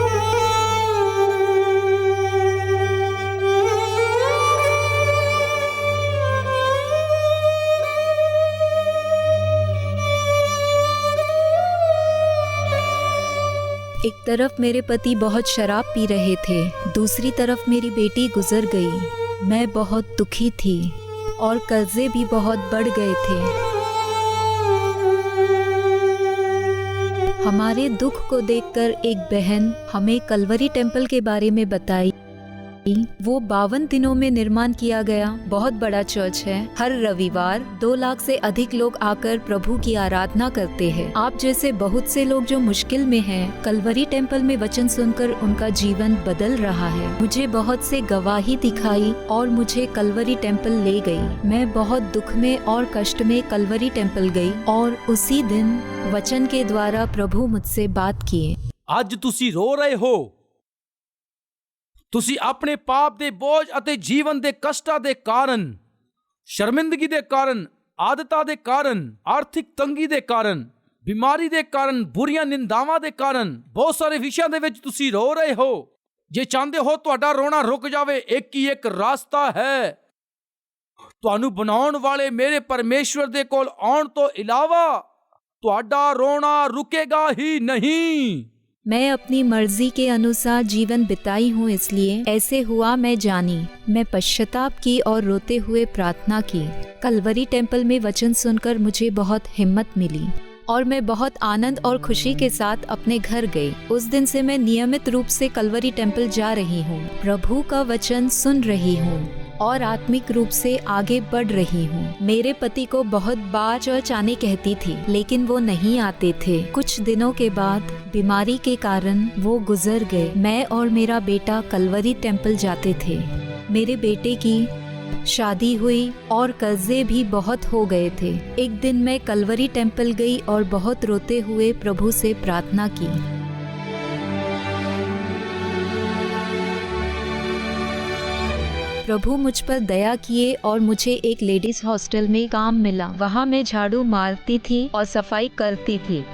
B: एक तरफ़ मेरे पति बहुत शराब पी रहे थे। दूसरी तरफ़ मेरी बेटी गुजर गई। मैं बहुत दुखी थी। और कर्जे भी बहुत बढ़ गए थे। हमारे दुख को देखकर एक बहन हमें कलवरी टेंपल के बारे में बताई। वो बावन दिनों में निर्माण किया गया बहुत बड़ा चर्च है। हर रविवार दो लाख से अधिक लोग आकर प्रभु की आराधना करते हैं। आप जैसे बहुत से लोग जो मुश्किल में हैं, कलवरी टेंपल में वचन सुनकर उनका जीवन बदल रहा है। मुझे बहुत से गवाही दिखाई और मुझे कलवरी टेंपल ले गई। मैं बहुत दुख में और कष्ट में कलवरी टेंपल गई और उसी दिन वचन के द्वारा प्रभु मुझसे बात किए।
A: आज तुसी रो रहे हो। ਤੁਸੀਂ ਆਪਣੇ ਪਾਪ ਦੇ ਬੋਝ ਅਤੇ ਜੀਵਨ ਦੇ ਕਸ਼ਟਾਂ ਦੇ ਕਾਰਨ, ਸ਼ਰਮਿੰਦਗੀ ਦੇ ਕਾਰਨ, ਆਦਤਾਂ ਦੇ ਕਾਰਨ, ਆਰਥਿਕ ਤੰਗੀ ਦੇ ਕਾਰਨ, ਬਿਮਾਰੀ ਦੇ ਕਾਰਨ, ਬੁਰੀਆਂ ਨਿੰਦਾਵਾਂ ਦੇ ਕਾਰਨ, ਬਹੁਤ ਸਾਰੇ ਵਿਸ਼ਿਆਂ ਦੇ ਵਿੱਚ ਤੁਸੀਂ ਰੋ ਰਹੇ ਹੋ। ਜੇ ਚਾਹੁੰਦੇ ਹੋ ਤੁਹਾਡਾ ਰੋਣਾ ਰੁਕ ਜਾਵੇ, ਇੱਕ ਹੀ ਇੱਕ ਰਾਸਤਾ ਹੈ। ਤੁਹਾਨੂੰ ਬਣਾਉਣ ਵਾਲੇ ਮੇਰੇ ਪਰਮੇਸ਼ਵਰ ਦੇ ਕੋਲ ਆਉਣ ਤੋਂ ਇਲਾਵਾ ਤੁਹਾਡਾ ਰੋਣਾ ਰੁਕੇਗਾ ਹੀ ਨਹੀਂ।
B: मैं अपनी मर्ज़ी के अनुसार जीवन बिताई हूँ, इसलिए ऐसे हुआ मैं जानी। मैं पश्चाताप की और रोते हुए प्रार्थना की। कलवरी टेंपल में वचन सुनकर मुझे बहुत हिम्मत मिली और मैं बहुत आनंद और खुशी के साथ अपने घर गई। उस दिन से मैं नियमित रूप से कलवरी टेंपल जा रही हूँ। प्रभु का वचन सुन रही हूँ। और आत्मिक रूप से आगे बढ़ रही हूँ। मेरे पति को बहुत बार चर्च आने कहती थी, लेकिन वो नहीं आते थे। कुछ दिनों के बाद बीमारी के कारण वो गुजर गए। मैं और मेरा बेटा कलवरी टेंपल जाते थे। मेरे बेटे की शादी हुई और कर्जे भी बहुत हो गए थे। एक दिन मैं कलवरी टेंपल गई और बहुत रोते हुए प्रभु से प्रार्थना की। प्रभु मुझ पर दया किए और मुझे एक लेडीज़ हॉस्टल में काम मिला। वहाँ मैं झाड़ू मारती थी और सफ़ाई करती थी।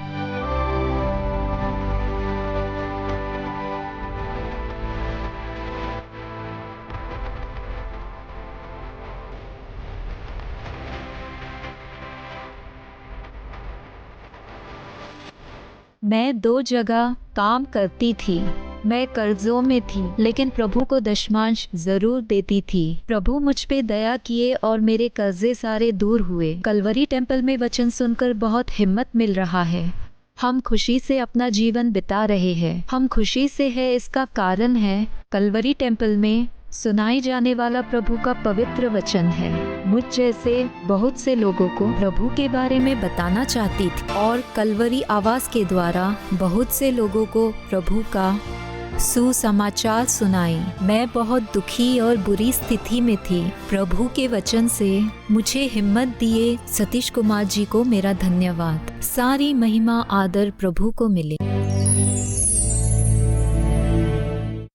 B: मैं दो जगह काम करती थी। मैं कर्जों में थी, लेकिन प्रभु को दशमांश ज़रूर देती थी। प्रभु मुझ पे दया किए और मेरे कर्जे सारे दूर हुए। कलवरी टेंपल में वचन सुनकर बहुत हिम्मत मिल रहा है। हम खुशी से अपना जीवन बिता रहे हैं। हम खुशी से है, इसका कारण है, कलवरी टेंपल में सुनाई जाने वाला प्रभु का पवित्र वचन है। मुझ जैसे बहुत से लोगों को प्रभु के बारे में बताना चाहती थी और कलवरी आवाज़ के द्वारा बहुत से लोगों को प्रभु का सुसमाचार सुनाई। मैं बहुत दुखी और बुरी स्थिति में थी। प्रभु के वचन से मुझे हिम्मत दिए सतीश कुमार जी को मेरा धन्यवाद। सारी महिमा, आदर प्रभु को मिले।